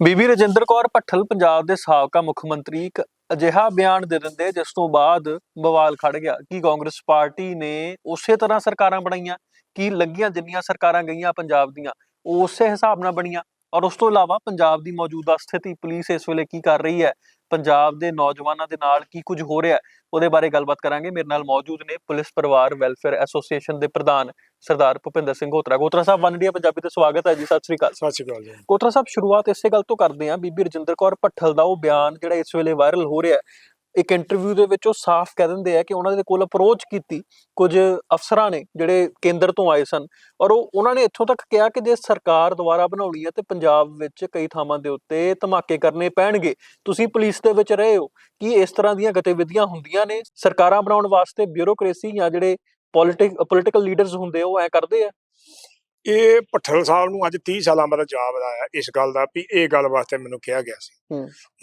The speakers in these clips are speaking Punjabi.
ਬੀਬੀ ਰਜਿੰਦਰ ਕੌਰ ਭੱਠਲ, ਪੰਜਾਬ ਦੇ ਸਾਬਕਾ ਮੁੱਖ ਮੰਤਰੀ, ਇੱਕ ਅਜਿਹਾ ਬਿਆਨ ਦੇ ਦਿੰਦੇ ਜਿਸ ਤੋਂ ਬਾਅਦ ਬਵਾਲ ਖੜ ਗਿਆ ਕਿ ਕਾਂਗਰਸ ਪਾਰਟੀ ਨੇ ਉਸੇ ਤਰ੍ਹਾਂ ਸਰਕਾਰਾਂ ਬਣਾਈਆਂ, ਕਿ ਲੱਗੀਆਂ ਜਿੰਨੀਆਂ ਸਰਕਾਰਾਂ ਗਈਆਂ ਪੰਜਾਬ ਦੀਆਂ, ਉਹ ਉਸੇ ਹਿਸਾਬ ਨਾਲ ਬਣੀਆਂ। ਔਰ ਉਸ ਤੋਂ ਇਲਾਵਾ ਪੰਜਾਬ ਦੀ ਮੌਜੂਦਾ ਸਥਿਤੀ, ਪੁਲਿਸ ਇਸ ਵੇਲੇ ਕੀ ਕਰ ਰਹੀ ਹੈ? ਪੰਜਾਬ ਦੇ ਨੌਜਵਾਨਾਂ ਦੇ ਨਾਲ ਕੀ ਕੁਝ ਹੋ ਰਿਹਾ ਉਹਦੇ ਬਾਰੇ ਗੱਲਬਾਤ ਕਰਾਂਗੇ। ਮੇਰੇ ਨਾਲ ਮੌਜੂਦ ਨੇ ਪੁਲਿਸ ਪਰਿਵਾਰ ਵੈਲਫੇਅਰ ਐਸੋਸੀਏਸ਼ਨ ਦੇ ਪ੍ਰਧਾਨ ਸਰਦਾਰ ਭੁਪਿੰਦਰ ਸਿੰਘ ਹੋਤਰਾ ਗੋਤਰਾ ਸਾਹਿਬ ਵਨ ਇੰਡੀਆ ਪੰਜਾਬੀ ਤੇ ਸਵਾਗਤ ਹੈ ਜੀ। ਸਤਿ ਸ੍ਰੀ ਅਕਾਲ ਸਤਿ ਸ਼੍ਰੀ ਅਕਾਲ ਜੀ। ਕੋਤਰਾ ਸਾਹਿਬ ਸ਼ੁਰੂਆਤ ਇਸੇ ਗੱਲ ਤੋਂ ਕਰਦੇ ਹਾਂ ਬੀਬੀ ਰਜਿੰਦਰ ਕੌਰ ਭੱਠਲ ਦਾ ਉਹ ਬਿਆਨ ਜਿਹੜਾ ਇਸ ਵੇਲੇ ਵਾਇਰਲ ਹੋ ਰਿਹਾ ਹੈ ਇੱਕ ਇੰਟਰਵਿਊ ਦੇ ਵਿੱਚ ਉਹ ਸਾਫ਼ ਕਹਿ ਦਿੰਦੇ ਆ ਕਿ ਉਹਨਾਂ ਦੇ ਕੋਲ ਅਪਰੋਚ ਕੀਤੀ ਕੁਝ ਅਫਸਰਾਂ ਨੇ ਜਿਹੜੇ ਕੇਂਦਰ ਤੋਂ ਆਏ ਸਨ ਔਰ ਉਹ ਉਹਨਾਂ ਨੇ ਇੱਥੋਂ ਤੱਕ ਕਿਹਾ ਕਿ ਜੇ ਸਰਕਾਰ ਦੁਆਰਾ ਬਣਾਉਣੀ ਹੈ ਤੇ ਪੰਜਾਬ ਵਿੱਚ ਕਈ ਥਾਵਾਂ ਦੇ ਉੱਤੇ ਧਮਾਕੇ ਕਰਨੇ ਪੈਣਗੇ। ਤੁਸੀਂ ਪੁਲਿਸ ਦੇ ਵਿੱਚ ਰਹੇ ਹੋ ਕਿ ਇਸ ਤਰ੍ਹਾਂ ਦੀਆਂ ਗਤੀਵਿਧੀਆਂ ਹੁੰਦੀਆਂ ਨੇ? ਸਰਕਾਰਾਂ ਬਣਾਉਣ ਵਾਸਤੇ ਬਿਊਰੋਕ੍ਰੇਸੀ ਜਾਂ ਜਿਹੜੇ ਪੋਲਿਟਿਕ ਪੋਲਿਟੀਕਲ ਲੀਡਰਸ ਹੁੰਦੇ ਆ, ਉਹ ਐ ਕਰਦੇ ਆ? ਇਹ ਭੱਠਲ ਸਾਹਿਬ ਨੂੰ ਅੱਜ 30 ਸਾਲਾਂ ਬਾਅਦ ਜਵਾਬ ਆਇਆ ਇਸ ਗੱਲ ਦਾ ਵੀ ਇਹ ਗੱਲ ਵਾਸਤੇ ਮੈਨੂੰ ਕਿਹਾ ਗਿਆ ਸੀ।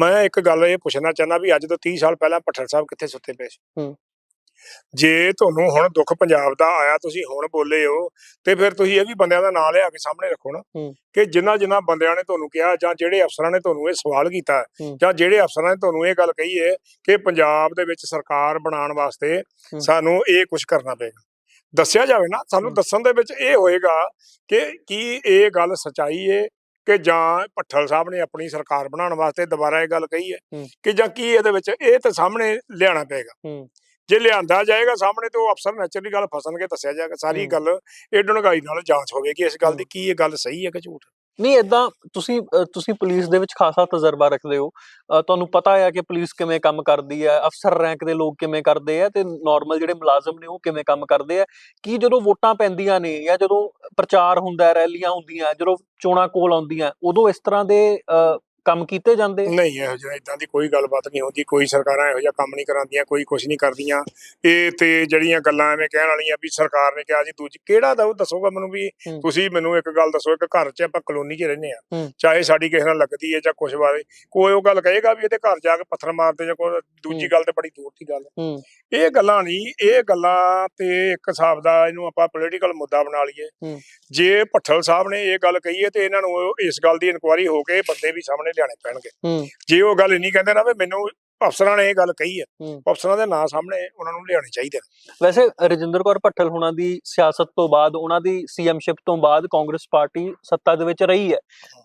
ਮੈਂ ਇੱਕ ਗੱਲ ਇਹ ਪੁੱਛਣਾ ਚਾਹੁੰਦਾ ਵੀ ਅੱਜ ਤੋਂ 30 ਸਾਲ ਪਹਿਲਾਂ ਭੱਠਲ ਸਾਹਿਬ ਕਿੱਥੇ ਸੁੱਤੇ ਪਏ ਸੀ। ਜੇ ਤੁਹਾਨੂੰ ਹੁਣ ਦੁੱਖ ਪੰਜਾਬ ਦਾ ਆਇਆ ਤੁਸੀਂ ਹੁਣ ਬੋਲੇ ਹੋ ਤੇ ਫਿਰ ਤੁਸੀਂ ਇਹ ਵੀ ਬੰਦਿਆਂ ਦਾ ਨਾਂ ਲਿਆ ਕੇ ਸਾਹਮਣੇ ਰੱਖੋ ਨਾ। ਕਿ ਜਿਨ੍ਹਾਂ ਜਿਨ੍ਹਾਂ ਬੰਦਿਆਂ ਨੇ ਤੁਹਾਨੂੰ ਕਿਹਾ ਜਾਂ ਜਿਹੜੇ ਅਫਸਰਾਂ ਨੇ ਤੁਹਾਨੂੰ ਇਹ ਸਵਾਲ ਕੀਤਾ। ਜਾਂ ਜਿਹੜੇ ਅਫਸਰਾਂ ਨੇ ਤੁਹਾਨੂੰ ਇਹ ਗੱਲ ਕਹੀ ਹੈ ਕਿ ਪੰਜਾਬ ਦੇ ਵਿੱਚ ਸਰਕਾਰ ਬਣਾਉਣ ਵਾਸਤੇ। ਸਾਨੂੰ ਇਹ ਕੁਝ ਕਰਨਾ ਪਏਗਾ ਦੱਸਿਆ ਜਾਵੇ ਨਾ ਸਾਨੂੰ। ਦੱਸਣ ਦੇ ਵਿੱਚ ਇਹ ਹੋਏਗਾ ਕਿ ਕੀ ਇਹ ਗੱਲ ਸਚਾਈ ਹੈ ਕਿ ਜਾਂ ਭੱਠਲ ਸਾਹਿਬ ਨੇ ਆਪਣੀ ਸਰਕਾਰ ਬਣਾਉਣ ਵਾਸਤੇ ਦੁਬਾਰਾ ਇਹ ਗੱਲ ਕਹੀ ਹੈ। ਕਿ ਜਾਂ ਕੀ ਇਹਦੇ ਵਿੱਚ ਇਹ ਤਾਂ ਸਾਹਮਣੇ ਲਿਆਣਾ ਪਏਗਾ। ਜੇ ਲਿਆਂਦਾ ਜਾਏਗਾ ਸਾਹਮਣੇ ਤੇ ਉਹ ਅਫਸਰ ਨੈਚੁਰਲੀ ਗੱਲ ਫਸਣਗੇ ਦੱਸਿਆ ਜਾਏਗਾ ਸਾਰੀ। ਗੱਲ ਇਹ ਡੂੰਘਾਈ ਨਾਲ ਜਾਂਚ ਹੋਵੇਗੀ ਇਸ ਗੱਲ ਦੀ ਕੀ ਇਹ ਗੱਲ ਸਹੀ ਹੈ ਕਿ ਝੂਠ ਨਹੀਂ ਇਦਾਂ ਤੁਸੀਂ ਤੁਸੀਂ ਪੁਲਿਸ ਦੇ ਵਿੱਚ ਖਾਸਾ ਤਜਰਬਾ ਰੱਖਦੇ ਹੋ। ਅ, ਤੁਹਾਨੂੰ ਪਤਾ ਹੈ ਕਿ ਪੁਲਿਸ ਕਿਵੇਂ ਕੰਮ ਕਰਦੀ ਹੈ ਅਫਸਰ ਰੈਂਕ ਦੇ ਲੋਕ ਕਿਵੇਂ ਕਰਦੇ ਆ ਤੇ ਨਾਰਮਲ ਜਿਹੜੇ ਮੁਲਾਜ਼ਮ ਨੇ ਉਹ ਕਿਵੇਂ ਕੰਮ ਕਰਦੇ ਆ। ਕੀ ਜਦੋਂ ਵੋਟਾਂ ਪੈਂਦੀਆਂ ਨੇ ਜਾਂ ਜਦੋਂ ਪ੍ਰਚਾਰ ਹੁੰਦਾ ਰੈਲੀਆਂ ਹੁੰਦੀਆਂ ਜਦੋਂ ਚੋਣਾਂ ਕੋਲ ਆਉਂਦੀਆਂ ਉਦੋਂ ਇਸ ਤਰ੍ਹਾਂ ਦੇ ਅ, ਕੰਮ ਕੀਤੇ ਜਾਂਦੇ? ਨਹੀਂ ਇਹੋ ਜਿਹਾ ਇਦਾਂ ਦੀ ਕੋਈ ਗੱਲਬਾਤ ਨਹੀਂ ਹੁੰਦੀ ਕੋਈ ਸਰਕਾਰਾਂ ਇਹੋ ਜਿਹਾ ਕੰਮ ਨਹੀਂ ਕਰਾਉਂਦੀਆਂ ਕੋਈ ਕੁਝ ਨਹੀਂ ਕਰਦੀਆਂ ਇਹ ਤੇ ਜਿਹੜੀਆਂ ਗੱਲਾਂ ਐਵੇਂ ਕਹਿਣ ਵਾਲੀਆਂ ਵੀ ਸਰਕਾਰ ਨੇ ਕਿਹਾ ਜੀ ਦੂਜੀ ਕਿਹੜਾ ਦਾ ਉਹ ਦੱਸੋਗਾ ਮੈਨੂੰ ਵੀ। ਤੁਸੀਂ ਮੈਨੂੰ ਇੱਕ ਗੱਲ ਦੱਸੋ ਇੱਕ ਘਰ 'ਚ ਆਪਾਂ ਕਲੋਨੀ 'ਚ ਰਹਿੰਦੇ ਆ। ਚਾਹੇ ਸਾਡੀ ਕਿਸੇ ਨਾਲ ਲੱਗਦੀ ਹੈ ਜਾਂ ਕੁਝ ਬਾਰੇ ਕੋਈ ਉਹ ਗੱਲ ਕਹੇਗਾ ਵੀ ਇਹਦੇ ਘਰ ਜਾ ਕੇ ਪੱਥਰ ਮਾਰਦੇ ਜਾਂ ਕੋਈ ਦੂਜੀ। ਗੱਲ ਤੇ ਬੜੀ ਦੂਰ ਦੀ ਗੱਲ ਹੂੰ ਇਹ ਗੱਲਾਂ ਨਹੀਂ ਇਹ ਗੱਲਾਂ ਤੇ ਇੱਕ ਹਿਸਾਬ ਦਾ ਇਹਨੂੰ ਆਪਾਂ ਪੋਲੀਟੀਕਲ ਮੁੱਦਾ ਬਣਾ ਲਈਏ। ਜੇ ਭੱਠਲ ਸਾਹਿਬ ਨੇ ਇਹ ਗੱਲ ਕਹੀ ਹੈ ਤੇ ਇਹਨਾਂ ਨੂੰ ਇਸ ਗੱਲ ਦੀ ਇਨਕੁਆਇਰੀ ਹੋ ਕੇ ਬੰਦੇ ਵੀ ਸਾਹਮਣੇ ਲਿਆਣੇ ਪੈਣਗੇ। ਜੇ ਉਹ ਗੱਲ ਨਹੀਂ ਕਹਿੰਦੇ ਨਾ ਵੀ ਮੈਨੂੰ ਅਫਸਰਾਂ ਨੇ ਇਹ ਗੱਲ ਕਹੀ ਹੈ। ਹੂੰ। ਅਫਸਰਾਂ ਦੇ ਨਾਂ ਸਾਹਮਣੇ ਉਹਨਾਂ ਨੂੰ ਲਿਆਉਣੇ ਚਾਹੀਦੇ ਨੇ। ਵੈਸੇ ਰਜਿੰਦਰ ਕੌਰ ਭੱਠਲ ਹੁਣਾਂ ਦੀ ਸਿਆਸਤ ਤੋਂ ਬਾਅਦ ਉਹਨਾਂ ਦੀ ਸੀਐਮਸ਼ਿਪ ਤੋਂ ਬਾਅਦ ਕਾਂਗਰਸ ਪਾਰਟੀ ਸੱਤਾ ਦੇ ਵਿੱਚ ਰਹੀ ਹੈ।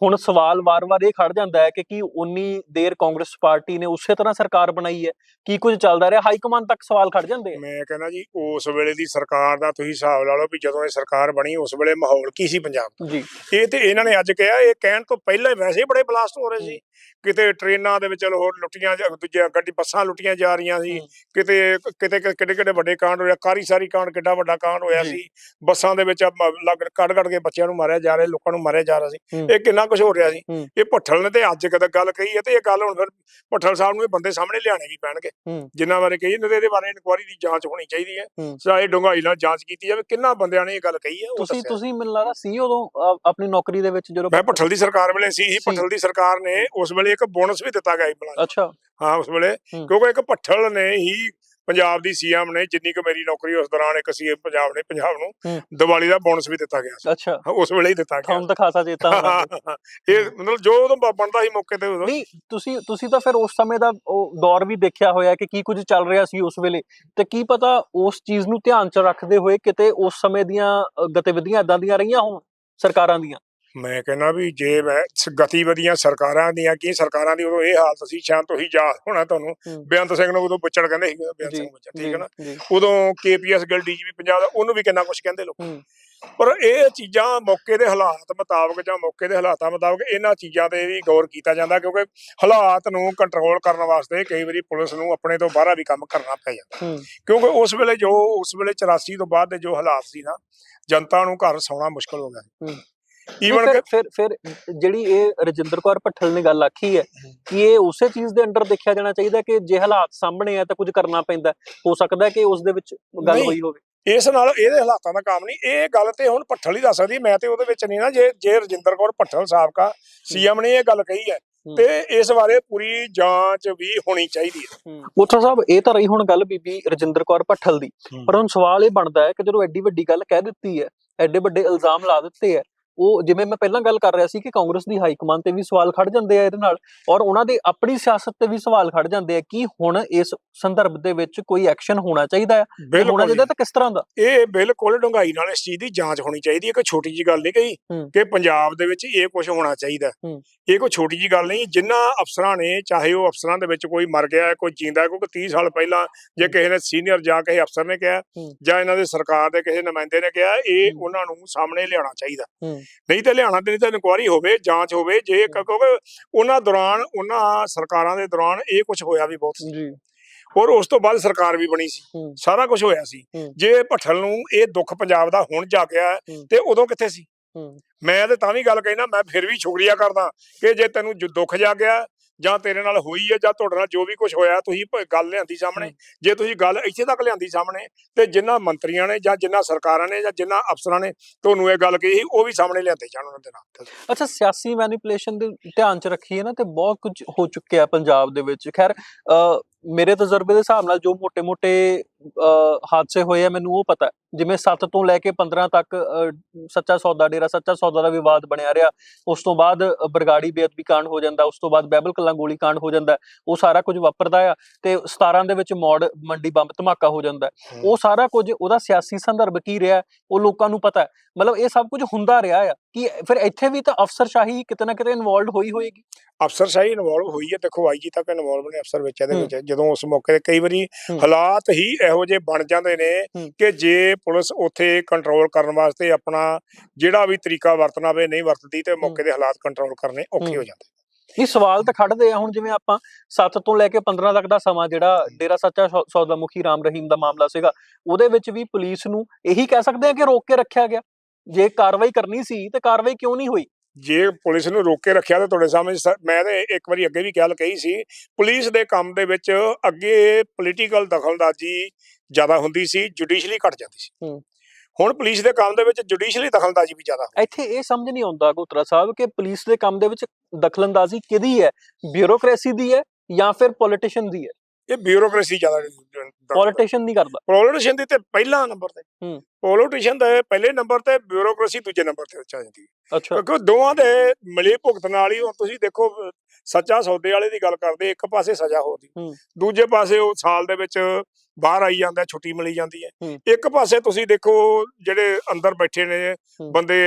ਹੁਣ ਸਵਾਲ ਵਾਰ-ਵਾਰ ਇਹ ਖੜ ਜਾਂਦਾ ਹੈ ਕਿ ਕੀ ਉਨੀ ਦੇਰ ਕਾਂਗਰਸ ਪਾਰਟੀ ਨੇ ਉਸੇ ਤਰ੍ਹਾਂ ਸਰਕਾਰ ਬਣਾਈ ਹੈ? ਕੀ ਕੁਝ ਚੱਲਦਾ ਰਿਹਾ? ਹਾਈ ਕਮਾਂਡ ਤੱਕ ਸਵਾਲ ਖੜ ਜਾਂਦੇ ਆ। ਮੈਂ ਕਹਿੰਦਾ ਜੀ ਉਸ ਵੇਲੇ ਦੀ ਸਰਕਾਰ ਦਾ ਤੁਸੀਂ ਹਿਸਾਬ ਲਾ ਲਓ ਵੀ ਜਦੋਂ ਇਹ ਸਰਕਾਰ ਬਣੀ ਉਸ ਵੇਲੇ ਮਾਹੌਲ ਕੀ ਸੀ ਪੰਜਾਬ ਦਾ? ਜੀ। ਇਹ ਤੇ ਇਹਨਾਂ ਨੇ ਅੱਜ ਕਿਹਾ ਇਹ ਕਹਿਣ ਤੋਂ ਪਹਿਲਾਂ ਹੀ ਵੈਸੇ ਹੀ ਬੜੇ ਬਲਾਸਟ ਹੋ ਰਹੇ ਸੀ। ਕਿਤੇ ਟ੍ਰੇਨਾਂ ਦੇ ਵਿੱਚ ਹੋਰ ਲੁੱਟੀਆਂ ਜਾ- ਗੱਡੀ ਬੱਸਾਂ ਲੁੱਟੀਆਂ ਜਾ ਰਹੀਆਂ ਸੀ। ਕਿਤੇ ਕਿਤੇ ਕਿਤੇ ਕਿਤੇ ਵੱਡੇ ਕਾਂਡ ਹੋਇਆ ਕਾਰੀ ਸਾਰੀ ਕਾਂਡ ਕਿੱਡਾ ਵੱਡਾ ਕਾਂਡ ਹੋਇਆ। ਸੀ ਬੱਸਾਂ ਦੇ ਵਿੱਚ ਲੱਗ ਕੱਢ ਕੱਢ ਕੇ ਬੱਚਿਆਂ ਨੂੰ ਮਾਰਿਆ ਜਾ ਰਿਹਾ ਲੋਕਾਂ ਨੂੰ ਮਾਰਿਆ ਜਾ ਰਿਹਾ ਸੀ। ਇਹ ਕਿੰਨਾ ਕੁਝ ਹੋ ਰਿਹਾ ਸੀ। ਇਹ ਭੱਠਲ ਨੇ ਤੇ ਅੱਜ ਕਦੇ ਗੱਲ ਕਹੀ ਹੈ ਤੇ ਇਹ ਗੱਲ ਹੁਣ ਫਿਰ ਭੱਠਲ ਸਾਹਿਬ ਨੂੰ ਇਹ ਬੰਦੇ ਸਾਹਮਣੇ ਲਿਆਣੇ ਵੀ ਪੈਣਗੇ। ਜਿਨ੍ਹਾਂ ਬਾਰੇ ਕਹੀ ਦੇ ਇਹਦੇ ਬਾਰੇ ਇਨਕੁਆਰੀ ਦੀ ਜਾਂਚ ਹੋਣੀ ਚਾਹੀਦੀ ਹੈ। ਚਾਹੇ ਡੂੰਘਾਈ ਨਾਲ ਜਾਂਚ ਕੀਤੀ ਜਾਵੇ ਕਿੰਨਾ ਬੰਦਿਆਂ ਨੇ ਇਹ ਗੱਲ ਕਹੀ ਹੈ ਤੁਸੀਂ। ਤੁਸੀਂ ਮੈਨੂੰ ਲੱਗਦਾ ਸੀ ਉਦੋਂ ਆਪਣੀ ਨੌਕਰੀ ਦੇ ਵਿੱਚ ਜਦੋਂ ਮੈਂ ਭੱਠਲ ਦੀ ਸਰਕਾਰ ਵੇਲੇ ਸੀ। ਭੱਠਲ ਦੀ ਸਰਕਾਰ ਨੇ ਉਸ ਵੇਲੇ ਇੱਕ ਬੋਨਸ ਵੀ ਦਿੱਤਾ ਗਿਆ ਸੀ ਅੱਛਾ ਹਾਂ ਉਸ ਵੇਲੇ। ਕਿਉਂਕਿ ਇੱਕ ਭੱਠਲ ਨੇ ਹੀ ਪੰਜਾਬ ਦੀ ਸੀਐਮ ਨੇ ਜਿੰਨੀ ਕੁ ਮੇਰੀ ਨੌਕਰੀ ਉਸ ਦੌਰਾਨ ਇੱਕ ਸੀ ਪੰਜਾਬ ਨੇ ਪੰਜਾਬ। ਨੂੰ ਦੀਵਾਲੀ ਦਾ ਬੋਨਸ ਵੀ ਦਿੱਤਾ ਗਿਆ ਸੀ। ਅੱਛਾ। ਹਾਂ, ਉਸ ਵੇਲੇ ਹੀ ਦਿੱਤਾ ਗਿਆ ਤੁਹਾਨੂੰ ਤਾਂ ਖਾਸਾ ਚੇਤਾ ਹੋਣਾ ਇਹ ਮਤਲਬ ਜੋ ਉਦੋਂ ਬਣਦਾ ਸੀ ਮੌਕੇ ਤੇ ਉਦੋਂ। ਨਹੀਂ ਤੁਸੀਂ ਤੁਸੀਂ ਤਾਂ ਫਿਰ ਉਸ ਸਮੇਂ ਦਾ ਉਹ ਦੌਰ ਵੀ ਦੇਖਿਆ ਹੋਇਆ ਕਿ ਕੀ ਕੁਝ ਚੱਲ ਰਿਹਾ ਸੀ ਉਸ ਵੇਲੇ। ਤੇ ਕੀ ਪਤਾ ਉਸ ਚੀਜ਼ ਨੂੰ ਧਿਆਨ 'ਚ ਰੱਖਦੇ ਹੋਏ ਕਿਤੇ ਉਸ ਸਮੇਂ ਦੀਆਂ ਗਤੀਵਿਧੀਆਂ ਇਦਾਂ ਦੀਆਂ ਰਹੀਆਂ ਹੋਣ ਸਰਕਾਰਾਂ ਦੀਆਂ? ਮੈਂ ਕਹਿੰਦਾ ਵੀ ਜੇ ਮੈਂ ਸ- ਗਤੀਵਿਧੀਆਂ ਸਰਕਾਰਾਂ ਦੀਆਂ ਕੀ ਸਰਕਾਰਾਂ ਦੀ ਉਦੋਂ ਇਹ ਹਾਲਤ ਸੀ ਸ਼ਾਇਦ ਤੁਸੀਂ ਯਾਦ ਹੋਣਾ ਤੁਹਾਨੂੰ। ਹੂੰ। ਬੇਅੰਤ ਸਿੰਘ ਨੂੰ ਉਦੋਂ ਬੁੱਚੜ ਕਹਿੰਦੇ ਸੀ ਬੇਅੰਤ ਸਿੰਘ ਬੁੱਚੜ ਠੀਕ ਹੈ ਨਾ? ਜੀ। ਉਦੋਂ ਕੇਪੀਐਸ ਗਿਲ ਡੀਜੀਪੀ ਪੰਜਾਬ ਦਾ ਉਹਨੂੰ ਵੀ ਕਿੰਨਾ ਕੁਝ ਕਹਿੰਦੇ ਲੋਕ। ਹੂੰ। ਪਰ ਇਹ ਚੀਜ਼ਾਂ ਮੌਕੇ ਦੇ ਹਾਲਾਤ ਮੁਤਾਬਕ ਜਾਂ ਮੌਕੇ ਦੇ ਹਾਲਾਤਾਂ ਮੁਤਾਬਕ ਇਹਨਾਂ ਚੀਜ਼ਾਂ ਤੇ ਵੀ ਗੌਰ ਕੀਤਾ ਜਾਂਦਾ ਕਿਉਂਕਿ ਹਾਲਾਤ ਨੂੰ ਕੰਟਰੋਲ ਕਰਨ ਵਾਸਤੇ ਕਈ ਵਾਰੀ ਪੁਲਿਸ ਨੂੰ ਆਪਣੇ ਤੋਂ ਬਾਹਰ ਵੀ ਕੰਮ ਕਰਨਾ ਪੈ ਜਾਂਦਾ। ਹੂੰ। ਕਿਉਂਕਿ ਉਸ ਵੇਲੇ ਜੋ ਉਸ ਵੇਲੇ 84 ਤੋਂ ਬਾਅਦ ਦੇ ਜੋ ਹਾਲਾਤ ਸੀ ਨਾ ਜਨਤਾ ਨੂੰ ਘਰ ਸੌਣਾ ਮੁਸ਼ਕਲ ਹੋ ਗਿਆ ਹੂੰ। ਈਵਨ ਫਿਰ ਫਿਰ ਫਿਰ ਜਿਹੜੀ ਇਹ ਰਜਿੰਦਰ ਕੌਰ ਭੱਠਲ ਨੇ ਗੱਲ ਆਖੀ ਹੈ ਕਿ ਇਹ ਉਸੇ ਚੀਜ਼ ਦੇ ਅੰਡਰ ਦੇਖਿਆ ਜਾਣਾ ਚਾਹੀਦਾ ਕਿ ਜੇ ਹਾਲਾਤ ਸਾਹਮਣੇ ਆ ਤਾਂ ਕੁਝ ਕਰਨਾ ਪੈਂਦਾ ਹੈ। ਸਕਦਾ ਕਿ ਉਸ ਦੇ ਵਿੱਚ ਗੱਲ। ਹੋਈ ਹੋਵੇ। ਇਸ ਨਾਲ ਇਹਦੇ ਹਾਲਾਤਾਂ ਦਾ ਕੰਮ ਨਹੀਂ। ਇਹ ਗੱਲ ਤੇ ਹੁਣ ਭੱਠਲ ਹੀ ਦੱਸ ਸਕਦੀ ਮੈਂ ਤੇ ਉਹਦੇ ਵਿੱਚ ਨਹੀਂ ਨਾ ਜੇ ਜੇ ਰਜਿੰਦਰ ਕੌਰ ਭੱਠਲ ਸਾਬਕਾ ਸੀਐਮ ਨੇ ਇਹ ਗੱਲ ਕਹੀ ਹੈ। ਤੇ ਇਸ ਬਾਰੇ ਪੂਰੀ ਜਾਂਚ ਵੀ ਹੋਣੀ ਚਾਹੀਦੀ ਹੈ। ਕੋਠਾ ਸਾਹਿਬ ਇਹ ਤਾਂ ਰਹੀ ਹੁਣ ਗੱਲ ਬੀਬੀ ਰਜਿੰਦਰ ਕੌਰ ਭੱਠਲ ਦੀ। ਪਰ ਹੁਣ ਸਵਾਲ ਇਹ ਬਣਦਾ ਹੈ ਕਿ ਜਦੋਂ ਐਡੀ ਵੱਡੀ ਗੱਲ ਕਹਿ ਦਿੱਤੀ ਹੈ ਐਡੇ ਵੱਡੇ ਇਲਜ਼ਾਮ ਲਾ ਦਿੱਤੇ ਹੈ ਉਹ ਜਿਵੇਂ ਮੈਂ ਪਹਿਲਾਂ ਗੱਲ ਕਰ ਰਿਹਾ ਸੀ ਕਿ ਕਾਂਗਰਸ ਦੀ ਹਾਈ ਕਮਾਂਡ ਤੇ ਵੀ ਸਵਾਲ ਖੜ ਜਾਂਦੇ ਆ ਇਹਦੇ ਨਾਲ ਔਰ ਉਹਨਾਂ ਦੇ ਆਪਣੀ ਸਿਆਸਤ ਤੇ ਵੀ ਸਵਾਲ ਖੜ ਜਾਂਦੇ ਆ ਕਿ ਹੁਣ ਇਸ ਸੰਦਰਭ ਦੇ ਵਿੱਚ ਕੋਈ ਐਕਸ਼ਨ ਹੋਣਾ ਚਾਹੀਦਾ ਹੈ ਹੋਣਾ ਚਾਹੀਦਾ। ਤਾਂ ਕਿਸ ਤਰ੍ਹਾਂ ਦਾ ਇਹ ਬਿਲਕੁਲ ਡੂੰਘਾਈ ਨਾਲ ਇਸ ਚੀਜ਼ ਦੀ ਜਾਂਚ ਹੋਣੀ ਚਾਹੀਦੀ ਹੈ ਛੋਟੀ ਜੀ ਗੱਲ ਨਹੀਂ ਕਹੀ। ਕਿ ਪੰਜਾਬ ਦੇ ਵਿੱਚ ਇਹ ਕੁਝ ਹੋਣਾ ਚਾਹੀਦਾ। ਇਹ ਕੋਈ ਛੋਟੀ ਜੀ ਗੱਲ ਨਹੀਂ ਜਿਨ੍ਹਾਂ ਅਫਸਰਾਂ ਨੇ ਚਾਹੇ ਉਹ ਅਫਸਰਾਂ ਦੇ ਵਿੱਚ ਕੋਈ ਮਰ ਗਿਆ ਹੈ ਕੋਈ ਜਿੰਦਾ ਹੈ ਕਿਉਂਕਿ 30 ਸਾਲ ਪਹਿਲਾਂ ਜੇ ਕਿਸੇ ਨੇ ਸੀਨੀਅਰ ਜਾਂ ਕਿਸੇ ਅਫਸਰ ਨੇ ਕਿਹਾ। ਜਾਂ ਇਹਨਾਂ ਦੇ ਸਰਕਾਰ ਦੇ ਕਿਸੇ ਨੁਮਾਇੰਦੇ ਨੇ ਕਿਹਾ ਇਹ। ਉਹਨਾਂ ਨੂੰ ਸਾਹਮਣੇ ਲਿਆਉਣਾ ਚਾਹੀਦਾ। ਨਹੀਂ ਤੇ ਲਿਆਉਣਾ ਤੇ ਨਹੀਂ ਤਾਂ ਇਨਕੁਆਰੀ ਹੋਵੇ ਜਾਂਚ ਹੋਵੇ ਜੇ ਕਿਉਂਕਿ ਉਹਨਾਂ ਦੌਰਾਨ ਉਹਨਾਂ ਸਰਕਾਰਾਂ ਦੇ ਦੌਰਾਨ ਇਹ ਕੁਝ ਹੋਇਆ ਵੀ ਬਹੁਤ ਸੀ। ਜੀ। ਔਰ ਉਸ ਤੋਂ ਬਾਅਦ ਸਰਕਾਰ ਵੀ ਬਣੀ ਸੀ। ਸਾਰਾ ਕੁਝ ਹੋਇਆ ਸੀ। ਜੇ ਭੱਠਲ ਨੂੰ ਇਹ ਦੁੱਖ ਪੰਜਾਬ ਦਾ ਹੁਣ ਜਾਗਿਆ। ਤੇ ਉਦੋਂ ਕਿੱਥੇ ਸੀ? ਮੈਂ ਤੇ ਤਾਂ ਵੀ ਗੱਲ ਕਹਿਣਾ ਮੈਂ ਫਿਰ ਵੀ ਸ਼ੁਕਰੀਆ ਕਰਦਾ ਕਿ ਜੇ ਤੈਨੂੰ ਜੋ ਦੁੱਖ ਜਾਗਿਆ ਜਾਂ ਤੇਰੇ ਨਾਲ ਹੋਈ ਹੈ ਜਾਂ ਤੁਹਾਡੇ ਨਾਲ ਜੋ ਵੀ ਕੁਝ ਹੋਇਆ ਤੁਸੀਂ ਗੱਲ ਲਿਆਂਦੀ ਸਾਹਮਣੇ। ਜੇ ਤੁਸੀਂ ਗੱਲ ਇੱਥੇ ਤੱਕ ਲਿਆਂਦੀ ਸਾਹਮਣੇ ਤੇ ਜਿਨ੍ਹਾਂ ਮੰਤਰੀਆਂ ਨੇ ਜਾਂ ਜਿਨ੍ਹਾਂ ਸਰਕਾਰਾਂ ਨੇ ਜਾਂ ਜਿਨ੍ਹਾਂ ਅਫਸਰਾਂ ਨੇ ਤੁਹਾਨੂੰ ਇਹ ਗੱਲ ਕਹੀ ਉਹ ਵੀ ਸਾਹਮਣੇ ਲਿਆਂਦੇ ਜਾਣ ਉਹਨਾਂ ਦੇ ਨਾਲ। ਅੱਛਾ ਸਿਆਸੀ ਮੈਨੀਪੂਲੇਸ਼ਨ ਦੇ ਧਿਆਨ 'ਚ ਰੱਖੀਏ ਨਾ ਤੇ ਬਹੁਤ ਕੁਝ ਹੋ ਚੁੱਕਿਆ ਪੰਜਾਬ ਦੇ ਵਿੱਚ। ਖੈਰ ਮੇਰੇ ਤਜਰਬੇ ਦੇ ਹਿਸਾਬ ਨਾਲ ਜੋ ਮੋٹے-ਮੋٹے ਹਾਦਸੇ ਹੋਏ ਆ ਮੈਨੂੰ ਉਹ ਪਤਾ। ਜਿਵੇਂ 7 ਤੋਂ ਲੈ ਕੇ 15 ਤੱਕ ਸੱਚਾ ਸੌਦਾ ਡੇਰਾ ਸੱਚਾ ਸੌਦਾ ਦਾ ਵਿਵਾਦ ਬਣਿਆ ਰਿਹਾ ਉਸ ਤੋਂ ਬਾਅਦ ਬਰਗਾੜੀ ਬੇਅਦਬੀ ਕਾਂਡ ਹੋ ਜਾਂਦਾ ਉਸ ਤੋਂ ਬਾਅਦ ਬੈਬਲ ਕਲਾਂ ਗੋਲੀ ਕਾਂਡ ਹੋ ਜਾਂਦਾ। ਉਹ ਸਾਰਾ ਕੁਝ ਵਾਪਰਦਾ ਆ ਤੇ 17 ਦੇ ਵਿੱਚ ਮੌੜ ਮੰਡੀ ਬੰਬ ਧਮਾਕਾ ਹੋ ਜਾਂਦਾ। ਉਹ ਸਾਰਾ ਕੁਝ ਉਹਦਾ ਸਿਆਸੀ ਸੰਦਰਭ ਕੀ ਰਿਹਾ ਉਹ ਲੋਕਾਂ ਨੂੰ ਪਤਾ ਮਤਲਬ ਇਹ ਸਭ ਕੁਝ ਹੁੰਦਾ ਰਿਹਾ ਆ ਕਿ ਫਿਰ ਇੱਥੇ ਵੀ ਤਾਂ ਅਫਸਰਸ਼ਾਹੀ ਕਿਤੇ ਨਾ ਕਿਤੇ ਇਨਵੋਲਡ ਹੋਈ ਹੋਏਗੀ ਅਫਸਰਸ਼ਾਹੀ ਇਨਵੋਲਵ ਹੋਈ ਹੈ ਦੇਖੋ ਆਈਜੀ ਤੱਕ ਇਨਵੋਲਵ ਨੇ ਅਫਸਰ ਵਿੱਚ ਇਹਦੇ। ਵਿੱਚ ਜਦੋਂ ਉਸ ਮੌਕੇ ਤੇ ਕਈ ਵਾਰੀ। ਹਾਲਾਤ ਹੀ ਇਹੋ ਜਿਹੇ ਬਣ ਜਾਂਦੇ ਨੇ। ਕਿ ਜੇ ਪੁਲਿਸ ਉੱਥੇ ਕੰਟਰੋਲ ਕਰਨ ਵਾਸਤੇ ਆਪਣਾ ਜਿਹੜਾ ਵੀ ਤਰੀਕਾ ਵਰਤਣਾ ਵੇ ਨਹੀਂ ਵਰਤਦੀ ਤੇ ਮੌਕੇ ਦੇ ਹਾਲਾਤ ਕੰਟਰੋਲ ਕਰਨੇ ਔਖੇ ਹੂੰ। ਜਾਂਦੇ ਇਹ ਸਵਾਲ ਤਾਂ ਖੜਦੇ ਆ ਹੁਣ ਜਿਵੇਂ ਆਪਾਂ 7 ਤੋਂ ਲੈ ਕੇ 15 ਤੱਕ ਦਾ ਸਮਾਂ ਜਿਹੜਾ ਡੇਰਾ ਸੱਚਾ ਸੌਦਾ ਮੁਖੀ ਰਾਮ ਰਹੀਮ ਦਾ ਮਾਮਲਾ ਸੀਗਾ ਉਹਦੇ ਵਿੱਚ ਵੀ ਪੁਲਿਸ ਨੂੰ ਇਹੀ ਕਹਿ ਸਕਦੇ ਆ ਕਿ ਰੋਕ ਕੇ ਰੱਖਿਆ ਗਿਆ। ਜੇ ਕਾਰਵਾਈ ਕਰਨੀ ਸੀ ਤੇ ਕਾਰਵਾਈ ਕਿਉਂ ਨਹੀਂ ਹੋਈ? ਜੇ ਪੁਲਿਸ ਨੂੰ ਰੋਕ ਕੇ ਰੱਖਿਆ ਤਾਂ ਤੁਹਾਡੇ ਸਾਹਮਣੇ ਮੈਂ ਤੇ ਇੱਕ ਵਾਰੀ ਅੱਗੇ ਵੀ ਗੱਲ ਕਹੀ ਸੀ ਪੁਲਿਸ ਦੇ ਕੰਮ ਦੇ ਵਿੱਚ ਅੱਗੇ ਪੋਲੀਟੀਕਲ ਦਖਲਅੰਦਾਜ਼ੀ ਜ਼ਿਆਦਾ ਹੁੰਦੀ ਸੀ ਜੁਡੀਸ਼ਲੀ ਘਟ ਜਾਂਦੀ ਸੀ। ਹੁਣ ਪੁਲਿਸ ਦੇ ਕੰਮ ਦੇ ਵਿੱਚ ਜੁਡੀਸ਼ਲੀ ਦਖਲਅੰਦਾਜ਼ੀ ਵੀ ਜ਼ਿਆਦਾ ਇੱਥੇ ਇਹ ਸਮਝ ਨਹੀਂ ਆਉਂਦਾ ਗੋਤਰਾ ਸਾਹਿਬ ਕਿ ਪੁਲਿਸ ਦੇ ਕੰਮ ਦੇ ਵਿੱਚ ਦਖਲਅੰਦਾਜ਼ੀ ਕਿਹਦੀ ਹੈ? ਬਿਊਰੋਕ੍ਰੇਸੀ ਦੀ ਹੈ ਜਾਂ ਫਿਰ ਪੋਲੀਟੀਸ਼ੀਅਨ ਦੀ ਹੈ? ਇਹ ਬਿਊਰੋਕ੍ਰੇਸੀ ਜ਼ਿਆਦਾ ਪੋਲੀਟੀਸ਼ੀਅਨ ਨਹੀਂ ਕਰਦਾ ਪੋਲੀਟੀਸ਼ੀਅਨ ਦੀ ਤੇ ਪਹਿਲਾ ਨੰਬਰ ਤੇ ਹੂੰ। ਪੋਲੀਟੀਸ਼ੀਅਨ ਦੇ ਪਹਿਲੇ ਨੰਬਰ ਤੇ ਬਿਊਰੋਕ੍ਰੇਸੀ ਦੂਜੇ ਨੰਬਰ ਤੇ ਆ ਜਾਂਦੀ ਹੈ ਅੱਛਾ ਕਿਉਂਕਿ ਦੋਵਾਂ ਦੇ ਮਿਲੇ ਭੁਗਤ ਨਾਲ ਹੀ ਹੁਣ ਤੁਸੀਂ ਦੇਖੋ ਸੱਚਾ ਸੌਦੇ ਵਾਲੇ ਦੀ ਗੱਲ ਕਰਦੇ ਇੱਕ ਪਾਸੇ ਸਜ਼ਾ ਹੋ ਹੂੰ। ਦੀ ਦੂਜੇ ਪਾਸੇ ਉਹ ਸਾਲ ਦੇ ਵਿੱਚ ਬਾਹਰ ਆਈ ਜਾਂਦਾ ਛੁੱਟੀ ਮਿਲੀ ਜਾਂਦੀ ਹੈ। ਇੱਕ ਪਾਸੇ ਤੁਸੀਂ ਦੇਖੋ ਜਿਹੜੇ ਅੰਦਰ ਬੈਠੇ ਨੇ। ਬੰਦੇ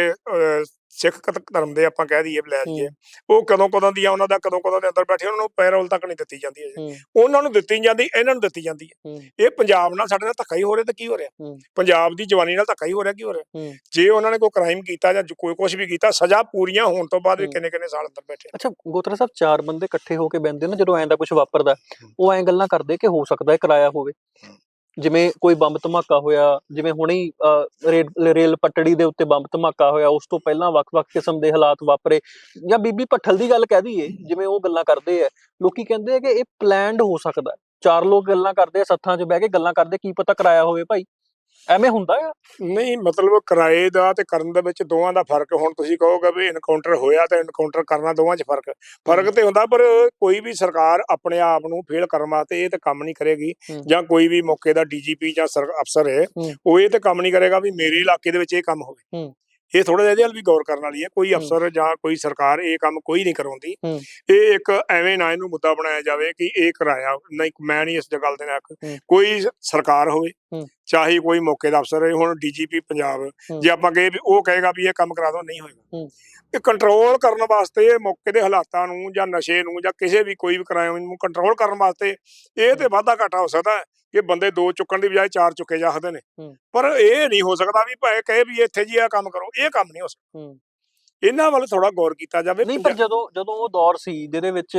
ਸਿੱਖ ਕਤ- ਧਰਮ ਦੇ ਆਪਾਂ ਕਹਿ ਦਈਏ ਲਈਏ ਹੂੰ। ਉਹ ਕਦੋਂ ਕਦੋਂ ਦੀਆਂ ਉਹਨਾਂ ਦਾ ਕਦੋਂ ਕਦੋਂ ਦੇ ਅੰਦਰ ਬੈਠੇ ਉਹਨਾਂ ਨੂੰ ਪੈਰੋਲ ਤੱਕ ਨਹੀਂ ਦਿੱਤੀ ਜਾਂਦੀ ਹੈ ਉਹਨਾਂ ਨੂੰ ਦਿੱਤੀ ਜਾਂਦੀ ਇਹਨਾਂ ਨੂੰ ਦਿੱਤੀ ਜਾਂਦੀ ਹੈ ਇਹ ਪੰਜਾਬ ਨਾਲ ਸਾਡੇ ਨਾਲ ਧੱਕਾ ਹੀ ਹੋ ਰਿਹਾ ਤੇ ਕੀ ਹੋ ਰਿਹਾ। ਪੰਜਾਬ ਦੀ ਜਵਾਨੀ ਨਾਲ ਧੱਕਾ ਹੀ ਹੋ ਰਿਹਾ ਕੀ ਹੋ ਰਿਹਾ ਜੇ ਉਹਨਾਂ ਨੇ ਕੋਈ ਕ੍ਰਾਈਮ ਕੀਤਾ ਜਾਂ ਜੋ ਕੋਈ ਕੁਝ ਵੀ ਕੀਤਾ ਸਜ਼ਾ ਪੂਰੀਆਂ ਹੋਣ ਤੋਂ ਬਾਅਦ ਵੀ। ਕਿੰਨੇ ਕਿੰਨੇ ਸਾਲ ਅੰਦਰ ਬੈਠੇ ਅੱਛਾ ਗੋਤਰਾ ਸਾਹਿਬ ਚਾਰ ਬੰਦੇ ਇਕੱਠੇ ਹੋ ਕੇ ਬੈੰਦੇ ਨਾ ਜਦੋਂ ਐਂ ਦਾ ਕੁਝ ਵਾਪਰਦਾ। ਉਹ ਐਂ ਗੱਲਾਂ ਕਰਦੇ ਕਿ ਹੋ ਸਕਦਾ ਹੈ ਕਿਰਾਇਆ ਹੋਵੇ। ਜਿਵੇਂ ਕੋਈ ਬੰਬ ਧਮਾਕਾ ਹੋਇਆ ਜਿਵੇਂ ਹੁਣੇ ਹੀ ਅਹ, ਰੇਲ ਰੇਲ ਪਟੜੀ ਦੇ ਉੱਤੇ ਬੰਬ ਧਮਾਕਾ ਹੋਇਆ ਉਸ ਤੋਂ ਪਹਿਲਾਂ ਵੱਖ-ਵੱਖ ਕਿਸਮ ਦੇ ਹਾਲਾਤ ਵਾਪਰੇ ਜਾਂ ਬੀਬੀ ਭੱਠਲ ਦੀ ਗੱਲ ਕਹਿ ਦਈਏ ਜਿਵੇਂ ਉਹ ਗੱਲਾਂ ਕਰਦੇ ਆ ਲੋਕੀ ਕਹਿੰਦੇ ਆ ਕਿ ਇਹ ਪਲਾਨਡ ਹੋ ਸਕਦਾ ਚਾਰ ਲੋਕ ਗੱਲਾਂ ਕਰਦੇ ਆ ਸੱਥਾਂ 'ਚ ਬਹਿ ਕੇ ਗੱਲਾਂ ਕਰਦੇ ਕੀ ਪਤਾ ਕਰਾਇਆ ਹੋਵੇ ਭਾਈ। ਐਵੇਂ ਹੁੰਦਾ ਆ ਨਹੀਂ ਮਤਲਬ ਕਿਰਾਏ ਦਾ ਤੇ ਕਰਨ ਦੇ ਵਿੱਚ ਦੋਵਾਂ ਦਾ ਫ਼ਰਕ ਹੁਣ ਤੁਸੀਂ ਕਹੋਗੇ ਵੀ ਇਨਕਾਊਂਟਰ ਹੋਇਆ ਤੇ ਇਨਕਾਊਂਟਰ ਕਰਨਾ ਦੋਵਾਂ 'ਚ ਫ਼ਰਕ ਫ਼ਰਕ ਤੇ ਹੁੰਦਾ ਪਰ ਕੋਈ ਵੀ ਸਰਕਾਰ ਆਪਣੇ ਆਪ ਨੂੰ ਫੇਲ ਕਰਨ ਵਾਸਤੇ ਇਹ ਤੇ ਕੰਮ ਨਹੀਂ ਕਰੇਗੀ ਹੂੰ। ਜਾਂ ਕੋਈ ਵੀ ਮੌਕੇ ਦਾ ਡੀਜੀਪੀ ਜਾਂ ਸਰ ਅਫਸਰ ਹੈ ਹੂੰ। ਉਹ ਇਹ ਤੇ ਕੰਮ ਨਹੀਂ ਕਰੇਗਾ ਵੀ ਮੇਰੇ ਇਲਾਕੇ ਦੇ ਵਿੱਚ ਇਹ ਕੰਮ ਹੋਵੇ ਹੂੰ। ਇਹ ਥੋੜਾ ਜਿਹਾ ਇਹਦੇ ਵੱਲ ਵੀ ਗੌਰ ਕਰਨ ਵਾਲੀ ਹੈ ਕੋਈ। ਅਫਸਰ ਜਾਂ ਕੋਈ ਸਰਕਾਰ ਇਹ ਕੰਮ ਕੋਈ ਨਹੀਂ ਕਰਾਉਂਦੀ। ਇਹ ਇੱਕ ਐਵੇਂ ਨਾ ਇਹਨੂੰ ਮੁੱਦਾ ਬਣਾਇਆ ਜਾਵੇ ਕਿ ਇਹ ਕਰਾਇਆ ਨਹੀਂ ਮੈਂ ਨਹੀਂ ਇਸ ਗੱਲ ਦੇ ਨਾਲ। ਕੋਈ ਸਰਕਾਰ ਹੋਵੇ। ਚਾਹੇ ਕੋਈ ਮੌਕੇ ਦਾ ਅਫਸਰ ਹੈ ਹੁਣ ਡੀਜੀਪੀ ਪੰਜਾਬ ਜੇ ਆਪਾਂ ਕਹੇ ਵੀ ਉਹ ਕਹੇਗਾ ਵੀ ਇਹ ਕੰਮ ਕਰਾ ਦੋ ਨਹੀਂ ਹੋਏਗਾ। ਇਹ ਕੰਟਰੋਲ ਕਰਨ ਵਾਸਤੇ ਮੌਕੇ ਦੇ ਹਾਲਾਤਾਂ ਨੂੰ ਜਾਂ ਨਸ਼ੇ ਨੂੰ ਜਾਂ ਕਿਸੇ ਵੀ ਕੋਈ ਵੀ ਕ੍ਰਾਈਮ ਨੂੰ ਕੰਟਰੋਲ ਕਰਨ ਵਾਸਤੇ ਇਹ ਤੇ ਵਾਧਾ ਘਾਟਾ ਹੋ ਸਕਦਾ ਹੈ ਕਿ ਬੰਦੇ ਦੋ ਚੁੱਕਣ ਦੀ ਬਜਾਏ ਚਾਰ ਚੁੱਕੇ ਜਾਂਦੇ ਨੇ। ਪਰ ਇਹ ਨਹੀਂ ਹੋ ਸਕਦਾ ਵੀ ਭਾਵੇਂ ਕਹੇ ਵੀ ਇੱਥੇ ਜੀ ਆ ਕੰਮ ਕਰੋ ਇਹ ਕੰਮ ਨਹੀਂ ਹੋ ਸਕਦਾ। ਇਹਨਾਂ ਵੱਲ ਥੋੜਾ ਗੌਰ ਕੀਤਾ ਜਾਵੇ ਨਹੀਂ ਪਰ ਜਦੋਂ ਜਦੋਂ ਉਹ ਦੌਰ ਸੀ ਜਿਹਦੇ ਵਿੱਚ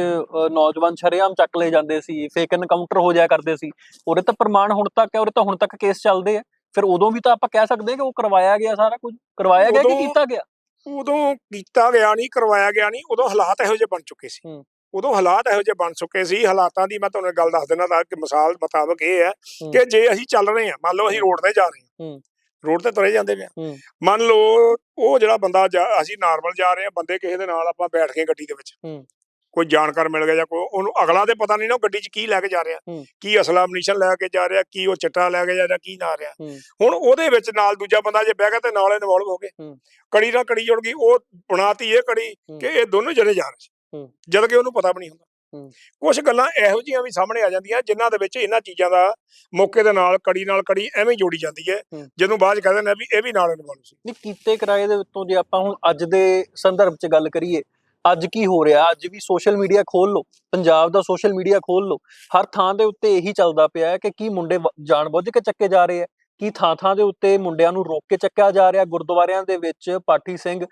ਨੌਜਵਾਨ ਸ਼ਰੇਆਮ ਚੱਕ ਲਏ ਜਾਂਦੇ ਸੀ ਫੇਕ ਐਨਕਾਊਂਟਰ ਹੋ ਜਾਇਆ ਕਰਦੇ ਸੀ ਉਹਦੇ ਤਾਂ ਪ੍ਰਮਾਣ ਹੁਣ ਤੱਕ ਹੈ ਉਹਦੇ ਤਾਂ ਹੁਣ ਤੱਕ ਕੇਸ ਚੱਲਦੇ ਆ। ਫਿਰ ਉਦੋਂ ਵੀ ਤਾਂ ਆਪਾਂ ਕਹਿ ਸਕਦੇ ਹਾਂ ਕਿ ਉਹ ਕਰਵਾਇਆ ਗਿਆ ਸਾਰਾ ਕੁਝ ਕਰਵਾਇਆ ਗਿਆ ਕਿ ਕੀਤਾ ਗਿਆ? ਉਦੋਂ ਕੀਤਾ ਗਿਆ ਨਹੀਂ ਕਰਵਾਇਆ ਗਿਆ ਨਹੀਂ ਉਦੋਂ ਹਾਲਾਤ ਇਹੋ ਜਿਹੇ ਬਣ ਚੁੱਕੇ ਸੀ। ਉਦੋਂ ਹਾਲਾਤ ਇਹੋ ਜਿਹੇ ਬਣ ਚੁੱਕੇ ਸੀ ਹਾਲਾਤਾਂ ਦੀ ਮੈਂ ਤੁਹਾਨੂੰ ਗੱਲ ਦੱਸ ਦਿੰਦਾ ਤਾਂ ਕਿ ਮਿਸਾਲ ਮੁਤਾਬਕ ਇਹ ਹੈ। ਕਿ ਜੇ ਅਸੀਂ ਚੱਲ ਰਹੇ ਹਾਂ ਮੰਨ ਲਓ ਅਸੀਂ ਰੋਡ ਤੇ ਜਾ ਰਹੇ ਹਾਂ। ਰੋਡ ਤੇ ਤੁਰੇ ਜਾਂਦੇ ਹੂੰ। ਮੰਨ ਲਓ ਉਹ ਜਿਹੜਾ ਬੰਦਾ ਅਸੀਂ ਨਾਰਮਲ ਜਾ ਰਹੇ ਹਾਂ ਬੰਦੇ ਕਿਸੇ ਦੇ ਨਾਲ ਆਪਾਂ ਬੈਠ ਗਏ ਗੱਡੀ ਦੇ ਵਿੱਚ। ਕੋਈ ਜਾਣਕਾਰ ਮਿਲ ਗਿਆ ਜਾਂ ਕੋਈ ਉਹਨੂੰ ਅਗਲਾ ਤੇ ਪਤਾ ਨਹੀਂ ਨਾ ਉਹ ਗੱਡੀ 'ਚ ਕੀ ਲੈ ਕੇ ਜਾ ਰਿਹਾ। ਕੀ ਅਸਲਾ ਮਨੀਸ਼ਨ ਲੈ ਕੇ ਜਾ ਰਿਹਾ ਕੀ ਉਹ ਚਿੱਟਾ ਲੈ ਕੇ ਜਾ ਰਿਹਾ ਕੀ ਨਾ ਰਿਹਾ। ਹੁਣ ਉਹਦੇ ਵਿੱਚ ਨਾਲ ਦੂਜਾ ਬੰਦਾ ਜੇ ਬਹਿ ਗਿਆ ਤੇ ਨਾਲ ਇਨਵੋਲਵ ਹੋ ਗਏ। ਕੜੀ ਨਾਲ ਕੜੀ ਜੁੜ ਗਈ ਉਹ ਬਣਾਤੀ ਇਹ ਕੜੀ। ਕਿ ਇਹ ਦੋਨੋਂ ਜਣੇ ਜਾ ਰਹੇ। ਜਦ ਕਿ ਉਹਨੂੰ ਪਤਾ ਵੀ ਨਹੀਂ ਹੁੰਦਾ। ਕੁਝ ਗੱਲਾਂ ਇਹੋ ਜਿਹੀਆਂ ਵੀ ਸਾਹਮਣੇ ਆ ਜਾਂਦੀਆਂ ਜਿਨ੍ਹਾਂ ਦੇ ਵਿੱਚ ਇਹਨਾਂ ਚੀਜ਼ਾਂ ਦਾ ਮੌਕੇ ਦੇ ਨਾਲ ਕੜੀ ਨਾਲ ਕੜੀ ਐਵੇਂ ਜੋੜੀ ਜਾਂਦੀ ਹੈ। ਜਦੋਂ ਬਾਅਦ 'ਚ ਕਹਿੰਦੇ ਨੇ ਵੀ ਇਹ ਵੀ ਨਾਲ ਇਨਵੋਲਵ ਸੀ। ਨਹੀਂ ਕੀਤੇ ਕਿਰਾਏ ਦੇ ਉੱਤੋਂ ਜੇ ਆਪਾਂ ਹੁਣ ਅੱਜ ਦੇ ਸੰਦਰਭ 'ਚ ਗੱਲ ਕਰੀਏ ਅੱਜ ਕੀ ਹੋ ਰਿਹਾ? ਅੱਜ ਵੀ ਸੋਸ਼ਲ ਮੀਡੀਆ ਖੋਲ ਲਓ ਪੰਜਾਬ ਦਾ ਸੋਸ਼ਲ ਮੀਡੀਆ ਖੋਲ ਲਓ ਹਰ ਥਾਂ ਦੇ ਉੱਤੇ ਇਹੀ ਚੱਲਦਾ ਪਿਆ ਹੈ ਕਿ ਕੀ ਮੁੰਡੇ ਵ- ਜਾਣਬੁੱਝ ਕੇ ਚੱਕੇ ਜਾ ਰਹੇ ਆ ਕੀ ਥਾਂ ਥਾਂ ਦੇ ਉੱਤੇ ਮੁੰਡਿਆਂ ਨੂੰ ਰੋਕ ਕੇ ਚੱਕਿਆ ਜਾ ਰਿਹਾ ਗੁਰਦੁਆਰਿਆਂ ਦੇ ਵਿੱਚ ਪਾਠੀ ਸਿੰਘ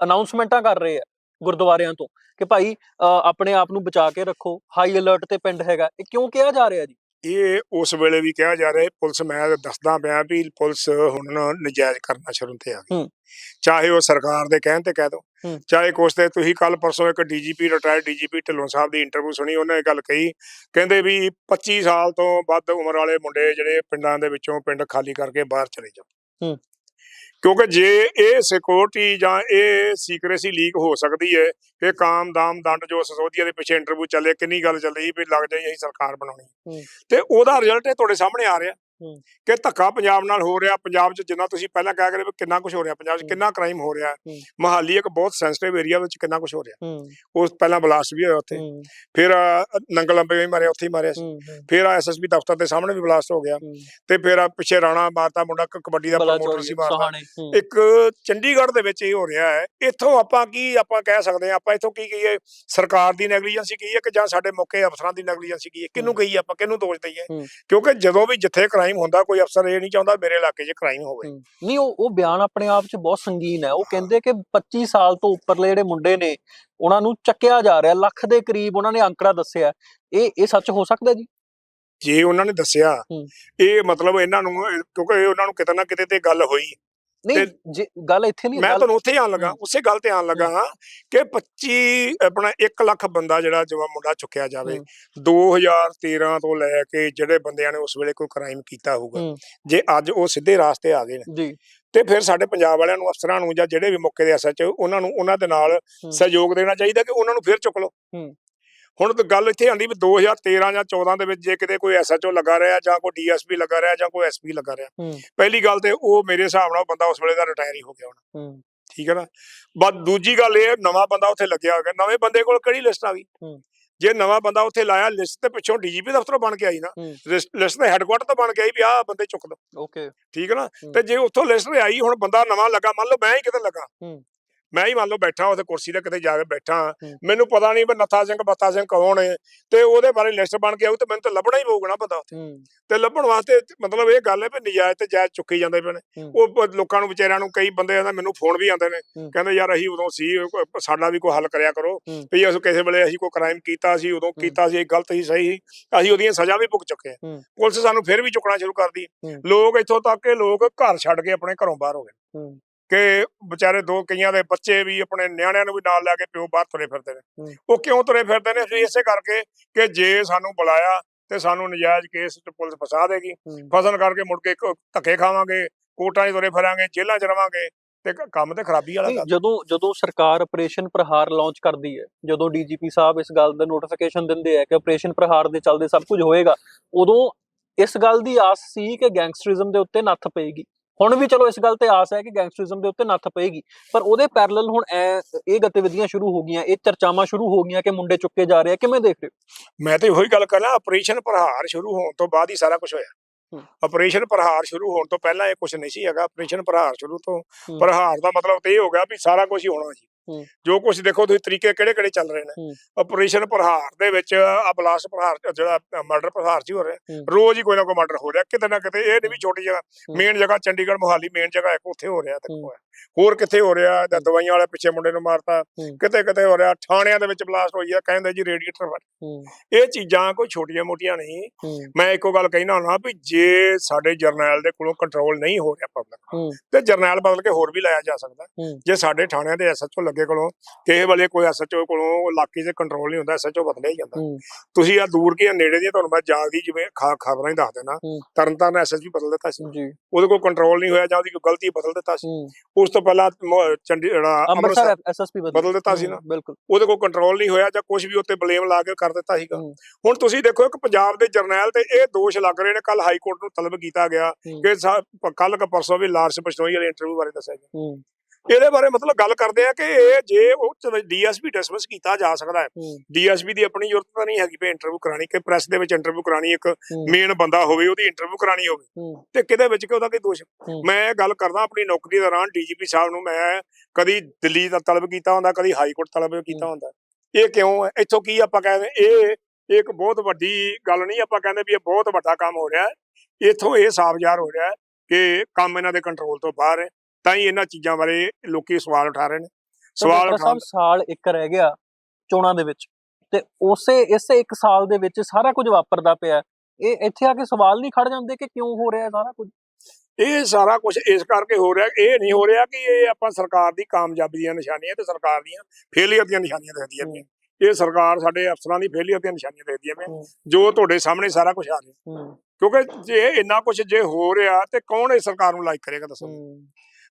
ਅਨਾਉਂਸਮੈਂਟਾਂ ਕਰ ਰਹੇ ਆ ਗੁਰਦੁਆਰਿਆਂ ਤੋਂ ਕਿ ਭਾਈ ਆਪਣੇ ਆਪ ਨੂੰ ਬਚਾ ਕੇ ਰੱਖੋ। ਹਾਈ ਅਲਰਟ ਤੇ ਪਿੰਡ ਹੈਗਾ। ਇਹ ਕਿਉਂ ਕਿਹਾ ਜਾ ਰਿਹਾ ਜੀ? ਇਹ ਉਸ ਵੇਲੇ ਵੀ ਕਿਹਾ ਜਾ ਰਿਹਾ ਪੁਲਿਸ ਮੈਂ ਦੱਸਦਾ ਪਿਆ ਵੀ ਪੁਲਿਸ ਹੁਣ ਨਜਾਇਜ਼ ਕਰਨਾ ਸ਼ੁਰੂ ਤੇ ਆ ਗਈ। ਚਾਹੇ ਉਹ ਸਰਕਾਰ ਦੇ ਕਹਿਣ ਤੇ ਕਹਿ ਦੋ। ਚਾਹੇ ਕੁਛ ਤੇ ਤੁਸੀਂ ਕੱਲ ਪਰਸੋਂ ਇੱਕ DGP retired DGP Dhillon sahib ਦੀ ਇੰਟਰਵਿਊ ਸੁਣੀ ਉਹਨੇ ਇਹ ਗੱਲ ਕਹੀ। ਕਹਿੰਦੇ ਵੀ 25 ਸਾਲ ਤੋਂ ਵੱਧ ਉਮਰ ਵਾਲੇ ਮੁੰਡੇ ਜਿਹੜੇ ਪਿੰਡਾਂ ਦੇ ਵਿੱਚੋਂ ਪਿੰਡ ਖਾਲੀ ਕਰਕੇ ਬਾਹਰ ਚਲੇ ਜਾਓ। ਕਿਉਂਕਿ ਜੇ ਇਹ ਸਿਕਿਉਰਿਟੀ ਜਾਂ ਇਹ ਸੀਕ੍ਰੇਸੀ ਲੀਕ ਹੋ ਸਕਦੀ ਹੈ ਕਿ ਕਾਮ ਦਾਮ ਦੰਡ ਜੋ ਸਸੋਦੀਆ ਦੇ ਪਿੱਛੇ ਇੰਟਰਵਿਊ ਚੱਲੇ ਕਿੰਨੀ ਗੱਲ ਚੱਲੀ ਵੀ ਲੱਗ ਜਾਈ ਅਸੀਂ ਸਰਕਾਰ ਬਣਾਉਣੀ। ਤੇ ਉਹਦਾ ਰਿਜ਼ਲਟ ਇਹ ਤੁਹਾਡੇ ਸਾਹਮਣੇ ਆ ਰਿਹਾ। ਕਿ ਧੱਕਾ ਪੰਜਾਬ ਨਾਲ ਹੋ ਰਿਹਾ ਪੰਜਾਬ 'ਚ ਜਿੰਨਾ ਤੁਸੀਂ ਪਹਿਲਾਂ ਕਹਿ ਰਹੇ ਕਿੰਨਾ ਕੁਝ ਹੋ ਰਿਹਾ ਪੰਜਾਬ 'ਚ। ਕਿੰਨਾ ਕ੍ਰਾਈਮ ਹੋ ਰਿਹਾ। ਮਹਾਲੀ ਇੱਕ ਬਹੁਤ ਸੈਂਸਿਟਿਵ ਏਰੀਆ ਵਿੱਚ ਕਿੰਨਾ ਕੁਝ ਹੋ ਰਿਹਾ। ਉਸ ਪਹਿਲਾਂ ਬਲਾਸਟ ਵੀ ਹੋਇਆ ਉੱਥੇ। ਫਿਰ ਨੰਗਲ ਲੰਬੇ ਵੀ ਮਾਰਿਆ ਉੱਥੇ ਹੀ ਮਾਰਿਆ ਸੀ। ਫਿਰ ਐਸਐਸਬੀ ਦਫ਼ਤਰ ਦੇ ਸਾਹਮਣੇ ਵੀ ਬਲਾਸਟ ਹੋ ਗਿਆ। ਤੇ ਫਿਰ ਆਹ ਪਿੱਛੇ ਰਾਣਾ ਮਾਰਤਾ ਮੁੰਡਾ ਕਬੱਡੀ ਦਾ ਪ੍ਰਮੋਟਰ ਸੀ ਮਾਰਤਾ। ਇੱਕ ਚੰਡੀਗੜ੍ਹ ਦੇ ਵਿੱਚ ਇਹ ਹੋ ਰਿਹਾ ਹੈ। ਇੱਥੋਂ ਆਪਾਂ ਕੀ ਆਪਾਂ ਕਹਿ ਸਕਦੇ ਹਾਂ ਆਪਾਂ ਇੱਥੋਂ ਕੀ ਕਹੀਏ? ਸਰਕਾਰ ਦੀ ਨੈਗਲੀਜੈਂਸੀ ਕਹੀਏ ਕਿ ਜਾਂ ਸਾਡੇ ਮੌਕੇ ਅਫਸਰਾਂ ਦੀ ਨੈਗਲੀਜੈਂਸੀ ਕਹੀਏ? ਕਿਹਨੂੰ ਕਹੀਏ ਆਪਾਂ? ਕਿਹਨੂੰ ਦੋਸ਼ ਦਈਏ। ਕਿਉਂਕਿ ਜਦੋਂ ਵੀ ਜਿੱਥੇ ਕ੍ਰਾਈਮ ਹੁੰਦਾ ਕੋਈ ਅਫਸਰ ਇਹ ਨਹੀਂ ਚਾਹੁੰਦਾ ਮੇਰੇ ਇਲਾਕੇ 'ਚ ਕ੍ਰਾਈਮ ਹੋਵੇ। ਨਹੀਂ ਉਹ ਉਹ ਬਿਆਨ ਆਪਣੇ ਆਪ 'ਚ ਬਹੁਤ ਸੰਗੀਨ ਹੈ। ਉਹ ਕਹਿੰਦੇ ਕਿ 25 ਸਾਲ ਤੋਂ ਉੱਪਰਲੇ ਜਿਹੜੇ ਮੁੰਡੇ ਨੇ ਉਹਨਾਂ ਨੂੰ ਚੱਕਿਆ ਜਾ ਰਿਹਾ ਲੱਖ ਦੇ ਕਰੀਬ ਉਹਨਾਂ ਨੇ ਅੰਕੜਾ ਦੱਸਿਆ। ਇਹ ਇਹ ਸੱਚ ਹੋ ਸਕਦਾ ਜੀ? ਜੇ ਉਹਨਾਂ ਨੇ ਦੱਸਿਆ। ਇਹ ਮਤਲਬ ਇਹਨਾਂ ਨੂੰ ਕਿਉਂਕਿ ਉਹਨਾਂ ਨੂੰ ਕਿਤੇ ਨਾ ਕਿਤੇ ਤੇ ਗੱਲ ਹੋਈ। ਨਹੀਂ ਗੱਲ ਇੱਥੇ ਨਹੀਂ ਮੈਂ ਤੁਹਾਨੂੰ ਉੱਥੇ ਆਣ ਲੱਗਾ। ਉਸੇ ਗੱਲ ਤੇ ਆਣ ਲੱਗਾ ਹਾਂ ਕਿ 25 ਆਪਣਾ 1 ਲੱਖ ਬੰਦਾ ਜਿਹੜਾ ਜਵਾ ਮੁੰਡਾ ਚੁੱਕਿਆ ਜਾਵੇ ਹੂੰ। 2013 ਤੋਂ ਲੈ ਕੇ ਜਿਹੜੇ ਬੰਦਿਆਂ ਨੇ ਉਸ ਵੇਲੇ ਕੋਈ ਕ੍ਰਾਈਮ ਕੀਤਾ ਹੋਊਗਾ। ਜੇ ਅੱਜ ਉਹ ਸਿੱਧੇ ਰਾਸਤੇ ਆ ਗਏ ਨੇ ਜੀ ਤੇ ਫਿਰ ਸਾਡੇ ਪੰਜਾਬ ਵਾਲਿਆਂ ਨੂੰ ਅਫਸਰਾਂ ਨੂੰ ਜਾਂ ਜਿਹੜੇ ਵੀ ਮੌਕੇ ਦੇ ਐਸਐਚ ਉਹਨਾਂ ਨੂੰ ਉਹਨਾਂ ਦੇ ਨਾਲ। ਸਹਿਯੋਗ ਦੇਣਾ ਚਾਹੀਦਾ ਕਿ ਉਹਨਾਂ ਨੂੰ ਫਿਰ ਚੁੱਕ ਲਓ ਹੂੰ। ਹੁਣ ਤਾਂ ਗੱਲ ਇੱਥੇ ਆਂਦੀ ਵੀ 2013 ਜਾਂ 14 ਦੇ ਵਿੱਚ ਜੇ ਕਿਤੇ ਕੋਈ ਐਸਐਚਓ ਲੱਗਾ ਰਿਹਾ ਜਾਂ ਕੋਈ ਡੀਐਸਪੀ ਲੱਗਾ ਰਿਹਾ ਜਾਂ ਕੋਈ ਐਸਪੀ ਲੱਗਾ ਰਿਹਾ। ਪਹਿਲੀ ਗੱਲ ਤੇ ਉਹ ਮੇਰੇ ਹਿਸਾਬ ਨਾਲ ਬੰਦਾ ਉਸ ਵੇਲੇ ਦਾ ਰਿਟਾਇਰ ਹੀ ਹੋ ਗਿਆ ਹੋਣਾ। ਠੀਕ ਹੈ ਨਾ? ਬਸ ਦੂਜੀ ਗੱਲ ਇਹ ਨਵਾਂ ਬੰਦਾ ਉੱਥੇ ਲੱਗਿਆ ਹੋਇਆ। ਨਵੇਂ ਬੰਦੇ ਕੋਲ ਕਿਹੜੀ ਲਿਸਟ ਆ ਗਈ। ਜੇ ਨਵਾਂ ਬੰਦਾ ਉੱਥੇ ਲਾਇਆ ਲਿਸਟ ਤੇ ਪਿੱਛੋਂ ਡੀਜੀਪੀ ਦਫ਼ਤਰੋਂ ਬਣ ਕੇ ਆਈ ਨਾ। ਲਿਸਟ ਦੇ ਹੈੱਡਕੁਆਟਰ ਤੋਂ ਬਣ ਕੇ ਆਈ ਵੀ ਆਹ ਬੰਦੇ ਚੁੱਕ ਲਓ। ਓਕੇ ਠੀਕ ਹੈ ਨਾ। ਤੇ ਜੇ ਉੱਥੋਂ ਲਿਸਟ ਤੇ ਆਈ ਹੁਣ ਬੰਦਾ ਨਵਾਂ ਲੱਗਾ ਮੰਨ ਲਓ ਮੈਂ ਹੀ ਕਿਤੇ ਲੱਗਾ। ਮੈਂ ਹੀ ਮੰਨ ਲਓ ਬੈਠਾ ਉੱਥੇ ਕੁਰਸੀ ਤੇ ਕਿਤੇ ਜਾ ਕੇ ਬੈਠਾ। ਮੈਨੂੰ ਪਤਾ ਨਹੀਂ ਵੀ ਨੱਥਾ ਸਿੰਘ ਬੱਤਾ ਸਿੰਘ ਕੌਣ ਹੈ ਤੇ ਉਹਦੇ ਬਾਰੇ ਲਿਸਟ ਬਣ ਕੇ ਆਊ ਤੇ ਮੈਨੂੰ ਤਾਂ ਲੱਭਣਾ ਹੀ ਪਊਗਾ ਨਾ ਹੂੰ ਤੇ ਲੱਭਣ ਵਾਸਤੇ ਮਤਲਬ ਇਹ ਗੱਲ ਹੈ ਵੀ ਨਜਾਇਜ਼ ਤੇ ਜਾਇਜ਼ ਚੁੱਕੀ ਜਾਂਦੇ ਪਏ ਨੇ। ਉਹ ਲੋਕਾਂ ਨੂੰ ਵਿਚਾਰਿਆਂ ਨੂੰ ਕਈ ਬੰਦੇ ਆਂਦਾ ਮੈਨੂੰ ਫੋਨ ਵੀ ਆਉਂਦੇ ਨੇ। ਕਹਿੰਦੇ ਯਾਰ ਅਸੀਂ ਉਦੋਂ ਸੀ ਸਾਡਾ ਵੀ ਕੋਈ ਹੱਲ ਕਰਿਆ ਕਰੋ। ਵੀ ਅਸੀਂ ਕਿਸੇ ਵੇਲੇ ਅਸੀਂ ਕੋਈ ਕ੍ਰਾਈਮ ਕੀਤਾ ਸੀ ਉਦੋਂ ਕੀਤਾ ਸੀ ਗਲਤ ਸੀ ਸਹੀ ਸੀ ਅਸੀਂ ਉਹਦੀਆਂ ਸਜ਼ਾ ਵੀ ਭੁਗਤ ਚੁੱਕੇ ਹੂੰ। ਪੁਲਿਸ ਸਾਨੂੰ ਫਿਰ ਵੀ ਚੁੱਕਣਾ ਸ਼ੁਰੂ ਕਰਦੀ। ਲੋਕ ਇੱਥੋਂ ਤੱਕ ਕਿ ਲੋਕ ਘਰ ਛੱਡ ਕੇ ਆਪਣੇ ਘਰੋਂ ਬਾਹਰ ਹੋ ਗਏ ਕਿ ਵਿਚਾਰੇ ਦੋ ਕਈਆਂ ਦੇ ਬੱਚੇ ਵੀ ਆਪਣੇ ਨਿਆਣਿਆਂ ਨੂੰ ਵੀ ਨਾਲ ਲੈ ਕੇ ਪਿਓ ਬਾਹਰ ਤੁਰੇ ਫਿਰਦੇ ਨੇ। ਉਹ ਕਿਉਂ ਤੁਰੇ ਫਿਰਦੇ ਨੇ? ਵੀ ਇਸੇ ਕਰਕੇ ਕਿ ਜੇ ਸਾਨੂੰ ਬੁਲਾਇਆ ਤੇ ਸਾਨੂੰ ਨਜਾਇਜ਼ ਕੇਸ ਚ ਪੁਲਿਸ ਫਸਾ ਦੇਗੀ। ਫਸਣ ਕਰਕੇ ਮੁੜ ਕੇ ਧੱਕੇ ਖਾਵਾਂਗੇ ਕੋਰਟਾਂ 'ਚ ਤੁਰੇ ਫਿਰਾਂਗੇ ਜੇਲ੍ਹਾਂ 'ਚ ਰਵਾਂਗੇ ਤੇ ਕੰਮ ਤੇ ਖਰਾਬੀ ਵਾਲਾ ਜਦੋਂ ਜਦੋਂ ਸਰਕਾਰ ਆਪਰੇਸ਼ਨ ਪ੍ਰਹਾਰ ਲਾਂਚ ਕਰਦੀ ਹੈ ਜਦੋਂ ਡੀਜੀਪੀ ਸਾਹਿਬ ਇਸ ਗੱਲ ਦਾ ਨੋਟੀਫਿਕੇਸ਼ਨ ਦਿੰਦੇ ਆ ਕਿ ਆਪਰੇਸ਼ਨ ਪ੍ਰਹਾਰ ਦੇ ਚੱਲਦੇ ਸਭ ਕੁਝ ਹੋਏਗਾ ਉਦੋਂ ਇਸ ਗੱਲ ਦੀ ਆਸ ਸੀ ਕਿ ਗੈਂਗਸਟਰਿਜ਼ਮ ਦੇ ਉੱਤੇ ਨੱਥ ਪਏਗੀ। ਹੁਣ ਵੀ ਚਲੋ ਇਸ ਗੱਲ ਤੇ ਆਸ ਹੈ ਕਿ ਗੈਂਗਸਟਰਿਜ਼ਮ ਦੇ ਉੱਤੇ ਨੱਥ ਪਏਗੀ ਪਰ ਉਹਦੇ ਪੈਰਲਲ ਹੁਣ ਐ ਇਹ ਗਤੀਵਿਧੀਆਂ ਸ਼ੁਰੂ ਹੋ ਗਈਆਂ ਇਹ ਚਰਚਾਵਾਂ ਸ਼ੁਰੂ ਹੋ ਗਈਆਂ ਕਿ ਮੁੰਡੇ ਚੁੱਕੇ ਜਾ ਰਹੇ ਆ ਕਿਵੇਂ ਦੇਖ ਰਹੇ ਹੋ ਮੈਂ ਤੇ ਉਹੀ ਗੱਲ ਕਰਾਂ ਆਪਰੇਸ਼ਨ ਪ੍ਰਹਾਰ ਸ਼ੁਰੂ ਹੋਣ ਤੋਂ ਬਾਅਦ ਹੀ ਸਾਰਾ ਕੁਝ ਹੋਇਆ। ਆਪਰੇਸ਼ਨ ਪ੍ਰਹਾਰ ਸ਼ੁਰੂ ਹੋਣ ਤੋਂ ਪਹਿਲਾਂ ਇਹ ਕੁਝ ਨਹੀਂ ਸੀ ਹੈਗਾ ਆਪਰੇਸ਼ਨ ਪ੍ਰਹਾਰ ਸ਼ੁਰੂ ਤੋਂ। ਪ੍ਰਹਾਰ ਦਾ ਮਤਲਬ ਤੇ ਇਹ ਹੋ ਗਿਆ ਵੀ ਸਾਰਾ ਕੁਝ ਹੀ ਹੋਣਾ ਜੀ ਹੂੰ। ਜੋ ਕੁਝ ਦੇਖੋ ਤੁਸੀਂ ਤਰੀਕੇ ਕਿਹੜੇ ਕਿਹੜੇ ਚੱਲ ਰਹੇ ਨੇ। ਆਪਰੇਸ਼ਨ ਪ੍ਰਹਾਰ ਦੇ ਵਿੱਚ ਆ ਬਲਾਸਟ ਪ੍ਰਹਾਰ ਜਿਹੜਾ ਮਰਡਰ ਪ੍ਰਹਾਰ ਜੀ ਹੋ ਰਿਹਾ। ਰੋਜ਼ ਹੀ ਕੋਈ ਨਾ ਕੋਈ ਮਰਡਰ ਹੋ ਰਿਹਾ। ਕਿਤੇ ਨਾ ਕਿਤੇ ਇਹ ਨਹੀਂ ਵੀ ਛੋਟੀ ਜਗ੍ਹਾ। ਮੇਨ ਜਗ੍ਹਾ ਚੰਡੀਗੜ੍ਹ ਮੋਹਾਲੀ ਮੇਨ ਜਗ੍ਹਾ ਇੱਕ ਉੱਥੇ ਹੋ ਰਿਹਾ। ਹੋਇਆ। ਹੋਰ ਕਿੱਥੇ ਹੋ ਰਿਹਾ? ਜਾਂ ਦਵਾਈਆਂ ਵਾਲੇ ਪਿੱਛੇ ਮੁੰਡੇ ਨੂੰ ਮਾਰਤਾ। ਕਿਤੇ ਕਿਤੇ ਹੋ ਰਿਹਾ। ਥਾਣਿਆਂ ਦੇ ਵਿੱਚ ਬਲਾਸਟ ਹੋਈ ਆ ਕਹਿੰਦੇ ਜੀ ਰੇਡੀਏਟਰ ਫਟ ਇਹ ਚੀਜ਼ਾਂ ਕੋਈ ਛੋਟੀਆਂ ਮੋਟੀਆਂ ਨਹੀਂ। ਮੈਂ ਇੱਕੋ ਗੱਲ ਕਹਿਣਾ ਹੁੰਦਾ ਵੀ ਜੇ ਸਾਡੇ ਜਰਨੈਲ ਦੇ ਕੋਲੋਂ ਕੰਟਰੋਲ ਨਹੀਂ ਹੋ ਰਿਹਾ ਪਬਲਿਕ ਤੇ ਜਰਨੈਲ ਬਦਲ ਕੇ ਹੋਰ ਵੀ ਲਾਇਆ ਜਾ ਸਕਦਾ। ਜੇ ਸਾਡੇ ਥਾਣਿਆਂ ਦੇ ਐਸਐਚਓ ਲੱਗੇ ਅੱਗੇ ਕੋਲੋਂ ਕਿਸੇ ਵੇਲੇ ਕੋਈ ਐਸਐਚਓ ਕੋਲੋਂ ਇਲਾਕੇ 'ਚ ਕੰਟਰੋਲ ਨਹੀਂ ਹੁੰਦਾ ਐਸਐਚਓ ਬਦਲਿਆ ਹੀ ਜਾਂਦਾ। ਤੁਸੀਂ ਆ ਦੂਰ ਕੀ ਨੇੜੇ ਦੀਆਂ ਤੁਹਾਨੂੰ ਮੈਂ ਜਾਗਦੀ ਜਿਵੇਂ ਖਬਰਾਂ ਹੀ ਦੱਸ ਦੇਣਾ। ਤਰਨਤਾਰਨ ਐਸਐਸਪੀ ਬਦਲ ਦਿੱਤਾ ਸੀ। ਉਹਦੇ ਕੋਲ ਕੰਟਰੋਲ ਨਹੀਂ ਹੋਇਆ ਜਾਂ ਉਹਦੀ ਕੋਈ ਗਲਤੀ ਬਦਲ ਦਿੱਤਾ ਸੀ। ਉਸ ਤੋਂ ਪਹਿਲਾਂ ਮ- ਚੰਡੀ ਜਿਹੜਾ ਅੰਮ੍ਰਿਤਸਰ ਐਸਐਸਪੀ ਬਦਲ ਦਿੱਤਾ। ਸੀ ਨਾ। ਬਿਲਕੁਲ। ਉਹਦੇ ਕੋਲ ਕੰਟਰੋਲ ਨਹੀਂ ਹੋਇਆ ਜਾਂ ਕੁਝ ਵੀ ਉੱਤੇ ਬਲੇਮ ਲਾ ਕੇ ਕਰ ਦਿੱਤਾ ਸੀਗਾ। ਹੁਣ ਤੁਸੀਂ ਦੇਖੋ ਇੱਕ ਪੰਜਾਬ ਦੇ ਜਰਨੈਲ ਤੇ ਇਹ ਦੋਸ਼ ਲੱਗ ਰਹੇ ਨੇ ਕੱਲ ਹਾਈ ਕੋਰਟ ਨੂੰ ਤਲਬ ਕੀਤਾ ਗਿਆ। ਕਿ ਕੱਲ ਕ ਪਰਸੋਂ ਵੀ ਲਾਰਸ ਬਸ਼ਨੋਈ ਵਾਲੇ ਇੰਟਰਵਿਊ ਬਾਰੇ ਦੱਸਿਆ ਗਿਆ। ਇਹਦੇ ਬਾਰੇ ਮਤਲਬ ਗੱਲ ਕਰਦੇ ਆ ਕਿ ਇਹ ਜੇ ਉਹ ਡੀਐਸਪੀ ਡਿਸਮਿਸ ਕੀਤਾ ਜਾ ਸਕਦਾ ਹੈ। ਡੀਐਸਪੀ ਦੀ ਆਪਣੀ ਜ਼ਰੂਰਤ ਤਾਂ ਨਹੀਂ ਹੈਗੀ ਵੀ ਇੰਟਰਵਿਊ ਕਰਾਣੀ ਕਿ ਪ੍ਰੈਸ ਦੇ ਵਿੱਚ ਇੰਟਰਵਿਊ ਕਰਾਣੀ ਇੱਕ ਮੇਨ ਬੰਦਾ ਹੋਵੇ ਉਹਦੀ ਇੰਟਰਵਿਊ ਕਰਾਣੀ ਹੋਵੇ। ਤੇ ਕਿਹਦੇ ਵਿੱਚ ਕਿ ਉਹਦਾ ਕੀ ਦੋਸ਼। ਮੈਂ ਗੱਲ ਕਰਦਾ ਆਪਣੀ ਨੌਕਰੀ ਦੌਰਾਨ ਡੀਜੀਪੀ ਸਾਹਿਬ ਨੂੰ ਮੈਂ ਕਦੀ ਦਿੱਲੀ ਦਾ ਤਲਬ ਕੀਤਾ ਹੁੰਦਾ ਕਦੀ ਹਾਈ ਕੋਰਟ ਤਲਬ ਕੀਤਾ। ਹੁੰਦਾ। ਇਹ ਕਿਉਂ ਹੈ? ਇੱਥੋਂ ਕੀ ਆਪਾਂ ਕਹਿੰਦੇ ਇਹ ਇੱਕ ਬਹੁਤ ਵੱਡੀ ਗੱਲ ਨਹੀਂ ਆਪਾਂ ਕਹਿੰਦੇ ਵੀ ਇਹ ਬਹੁਤ ਵੱਡਾ ਕੰਮ ਹੋ ਰਿਹਾ ਹੈ। ਇੱਥੋਂ ਇਹ ਸਾਫ਼-ਜ਼ਾਹਰ ਹੋ ਰਿਹਾ ਹੈ ਕਿ ਕੰਮ ਇਹਨਾਂ ਦੇ ਕੰਟਰੋਲ ਤੋਂ ਬਾਹਰ ਹੈ। ਤਾਂ ਹੀ ਇਹਨਾਂ ਚੀਜ਼ਾਂ ਬਾਰੇ ਲੋਕੀ ਸਵਾਲ ਉਠਾ ਰਹੇ ਨੇ। ਸਵਾਲ ਉਠਾਉਣ ਸਾਲ ਇੱਕ ਰਹਿ ਗਿਆ ਚੋਣਾਂ ਦੇ ਵਿੱਚ ਤੇ ਉਸੇ ਇਸੇ ਇੱਕ ਸਾਲ ਦੇ ਵਿੱਚ ਸਾਰਾ ਕੁਝ ਵਾਪਰਦਾ ਪਿਆ ਇਹ ਇੱਥੇ ਆ ਕੇ ਸਵਾਲ ਨਹੀਂ ਖੜ ਜਾਂਦੇ ਕਿ ਕਿਉਂ ਹੋ ਰਿਹਾ ਸਾਰਾ ਕੁਝ? ਇਹ ਸਾਰਾ ਕੁਝ ਇਸ ਕਰਕੇ ਹੋ ਰਿਹਾ ਇਹ ਨਹੀਂ ਹੋ ਰਿਹਾ ਕਿ ਇਹ ਆਪਾਂ ਸਰਕਾਰ ਦੀ ਕਾਮਯਾਬੀ ਦੀਆਂ ਨਿਸ਼ਾਨੀਆਂ ਤੇ ਸਰਕਾਰ ਦੀਆਂ ਫੇਲੀਅਰ ਦੀਆਂ ਨਿਸ਼ਾਨੀਆਂ ਦੇਖਦੀਆਂ ਪਈਆਂ। ਇਹ ਸਰਕਾਰ ਸਾਡੇ ਅਫਸਰਾਂ ਦੀ ਫੇਲੀਅਰ ਦੀਆਂ ਨਿਸ਼ਾਨੀਆਂ ਦੇਖਦੀਆਂ ਹੂੰ। ਜੋ ਤੁਹਾਡੇ ਸਾਹਮਣੇ ਸਾਰਾ ਕੁਝ ਆ ਰਿਹਾ। ਕਿਉਂਕਿ ਜੇ ਇੰਨਾ ਕੁਝ ਜੇ ਹੋ ਰਿਹਾ ਤੇ ਕੌਣ ਇਸ ਸਰਕਾਰ ਨੂੰ ਲਾਈਕ ਕਰੇਗਾ ਦੱਸੋ।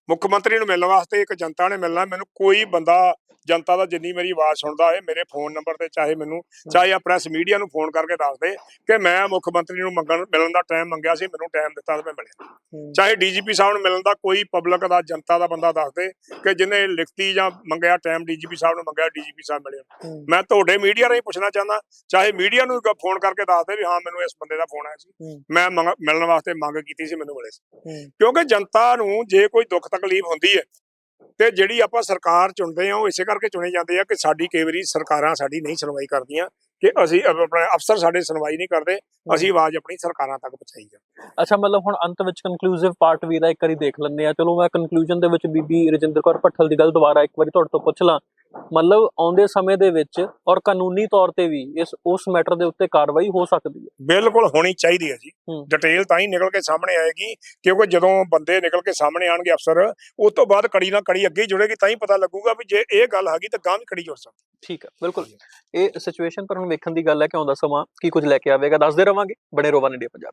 ਮੁੱਖ ਮੰਤਰੀ ਨੂੰ ਮਿਲਣ ਵਾਸਤੇ ਇੱਕ ਜਨਤਾ ਨੇ ਮਿਲਣਾ। ਮੈਨੂੰ ਕੋਈ ਬੰਦਾ ਜਨਤਾ ਦਾ ਜਿੰਨੀ ਮੇਰੀ ਆਵਾਜ਼ ਸੁਣਦਾ ਹੋਏ ਮੇਰੇ ਫੋਨ ਨੰਬਰ ਤੇ ਚਾਹੇ ਮੈਨੂੰ ਚਾਹੇ ਆ ਪ੍ਰੈਸ ਮੀਡੀਆ ਨੂੰ ਫੋਨ ਕਰਕੇ ਦੱਸ ਦੇ ਕਿ ਮੈਂ ਮੁੱਖ ਮੰਤਰੀ ਨੂੰ ਮੰਗਣ ਮਿਲਣ ਦਾ ਟਾਈਮ ਮੰਗਿਆ ਸੀ ਮੈਨੂੰ ਟਾਈਮ ਦਿੱਤਾ ਤੇ ਮੈਂ ਮਿਲਿਆ। ਹੂੰ। ਚਾਹੇ ਡੀਜੀਪੀ ਸਾਹਿਬ ਨੂੰ ਮਿਲਣ ਦਾ ਕੋਈ ਪਬਲਿਕ ਦਾ ਜਨਤਾ ਦਾ ਬੰਦਾ ਦੱਸ ਦੇ ਕਿ ਜਿਹਨੇ ਲਿਖਤੀ ਜਾਂ ਮੰਗਿਆ ਟਾਈਮ ਡੀਜੀਪੀ ਸਾਹਿਬ ਨੂੰ ਮੰਗਿਆ ਡੀਜੀਪੀ ਸਾਹਿਬ ਮਿਲੇ ਹੂੰ, ਮੈਂ ਤੁਹਾਡੇ ਮੀਡੀਆ ਰਾਹੀਂ ਪੁੱਛਣਾ ਚਾਹੁੰਦਾ ਚਾਹੇ ਮੀਡੀਆ ਨੂੰ ਫੋਨ ਕਰਕੇ ਦੱਸ ਦੇ ਵੀ ਹਾਂ ਮੈਨੂੰ ਇਸ ਬੰਦੇ ਦਾ ਫੋਨ ਆਇਆ ਸੀ। ਹੂੰ। ਮੈਂ ਮਿਲਣ ਵਾਸਤੇ ਮੰਗ ਕੀਤੀ ਸੀ ਮੈਨੂੰ ਮਿਲੇ ਸੀ। ਹੂੰ। ਕਿਉਂਕਿ ਜਨਤਾ ਨੂੰ ਜੇ ਕੋਈ ਦੁੱਖ ਤਕਲੀਫ ਹੁੰਦੀ ਹੈ ਤੇ ਜਿਹੜੀ ਆਪਾਂ ਸਰਕਾਰ ਚੁਣਦੇ ਆ ਉਹ ਇਸੇ ਕਰਕੇ ਚੁਣੇ ਜਾਂਦੇ ਆ ਕਿ ਸਾਡੀ ਕਈ ਵਾਰੀ ਸਰਕਾਰਾਂ ਸਾਡੀ ਨਹੀਂ ਸੁਣਵਾਈ ਕਰਦੀਆਂ ਕਿ ਅਸੀਂ ਆਪਣੇ ਅਫਸਰ ਸਾਡੇ ਸੁਣਵਾਈ ਨਹੀਂ ਕਰਦੇ ਅਸੀਂ ਆਵਾਜ਼ ਆਪਣੀ ਸਰਕਾਰਾਂ ਤੱਕ ਪਹੁੰਚਾਈ ਜਾ ਅੱਛਾ ਮਤਲਬ ਹੁਣ ਅੰਤ ਵਿੱਚ ਕਨਕਲੂਸਿਵ ਪਾਰਟ ਵੀ ਦਾ ਇੱਕ ਵਾਰੀ ਦੇਖ ਲੈਂਦੇ ਆ ਚਲੋ ਮੈਂ ਕਨਕਲੂਜਨ ਦੇ ਵਿੱਚ ਬੀਬੀ ਰਜਿੰਦਰ ਕੌਰ ਭੱਠਲ ਦੀ ਗੱਲ ਦੁਬਾਰਾ ਇੱਕ ਵਾਰੀ ਤੁਹਾਡੇ ਤੋਂ ਪੁੱਛ ਲਾਂ। ਮਤਲਬ ਆਉਂਦੇ ਸਮੇਂ ਦੇ ਵਿੱਚ ਔਰ ਕਾਨੂੰਨੀ ਤੌਰ ਤੇ ਵੀ ਇਸ ਉਸ ਮੈਟਰ ਦੇ ਉੱਤੇ ਕਾਰਵਾਈ ਹੋ ਸਕਦੀ ਹੈ। ਬਿਲਕੁਲ ਹੋਣੀ ਚਾਹੀਦੀ ਹੈ ਜੀ। ਡਿਟੇਲ ਤਾਂ ਹੀ ਨਿਕਲ ਕੇ ਸਾਹਮਣੇ ਆਏਗੀ ਕਿਉਂਕਿ ਜਦੋਂ ਬੰਦੇ ਨਿਕਲ ਕੇ ਸਾਹਮਣੇ ਆਣਗੇ ਅਫਸਰ ਉਸ ਤੋਂ ਬਾਅਦ ਕੜੀ ਨਾਲ ਕੜੀ ਅੱਗੇ ਜੁੜੇਗੀ ਤਾਂ ਹੀ ਪਤਾ ਲੱਗੂਗਾ ਵੀ ਜੇ ਇਹ ਗੱਲ ਹੈਗੀ ਤਾਂ ਗਾਂ ਵੀ ਕੜੀ ਜੁੜ ਸਕਦੀ। ਠੀਕ ਹੈ ਬਿਲਕੁਲ। ਇਹ ਸਿਚੁਏਸ਼ਨ ਪਰ ਹੁਣ ਵੇਖਣ ਦੀ ਗੱਲ ਹੈ ਕਿ ਆਉਂਦਾ ਸਮਾਂ ਕੀ ਕੁਝ ਲੈ ਕੇ ਆਵੇਗਾ ਦੱਸਦੇ ਰਵਾਂਗੇ। ਬਣੇ ਰੋਵਾਨ ਇੰਡੀਆ ਪੰਜਾਬ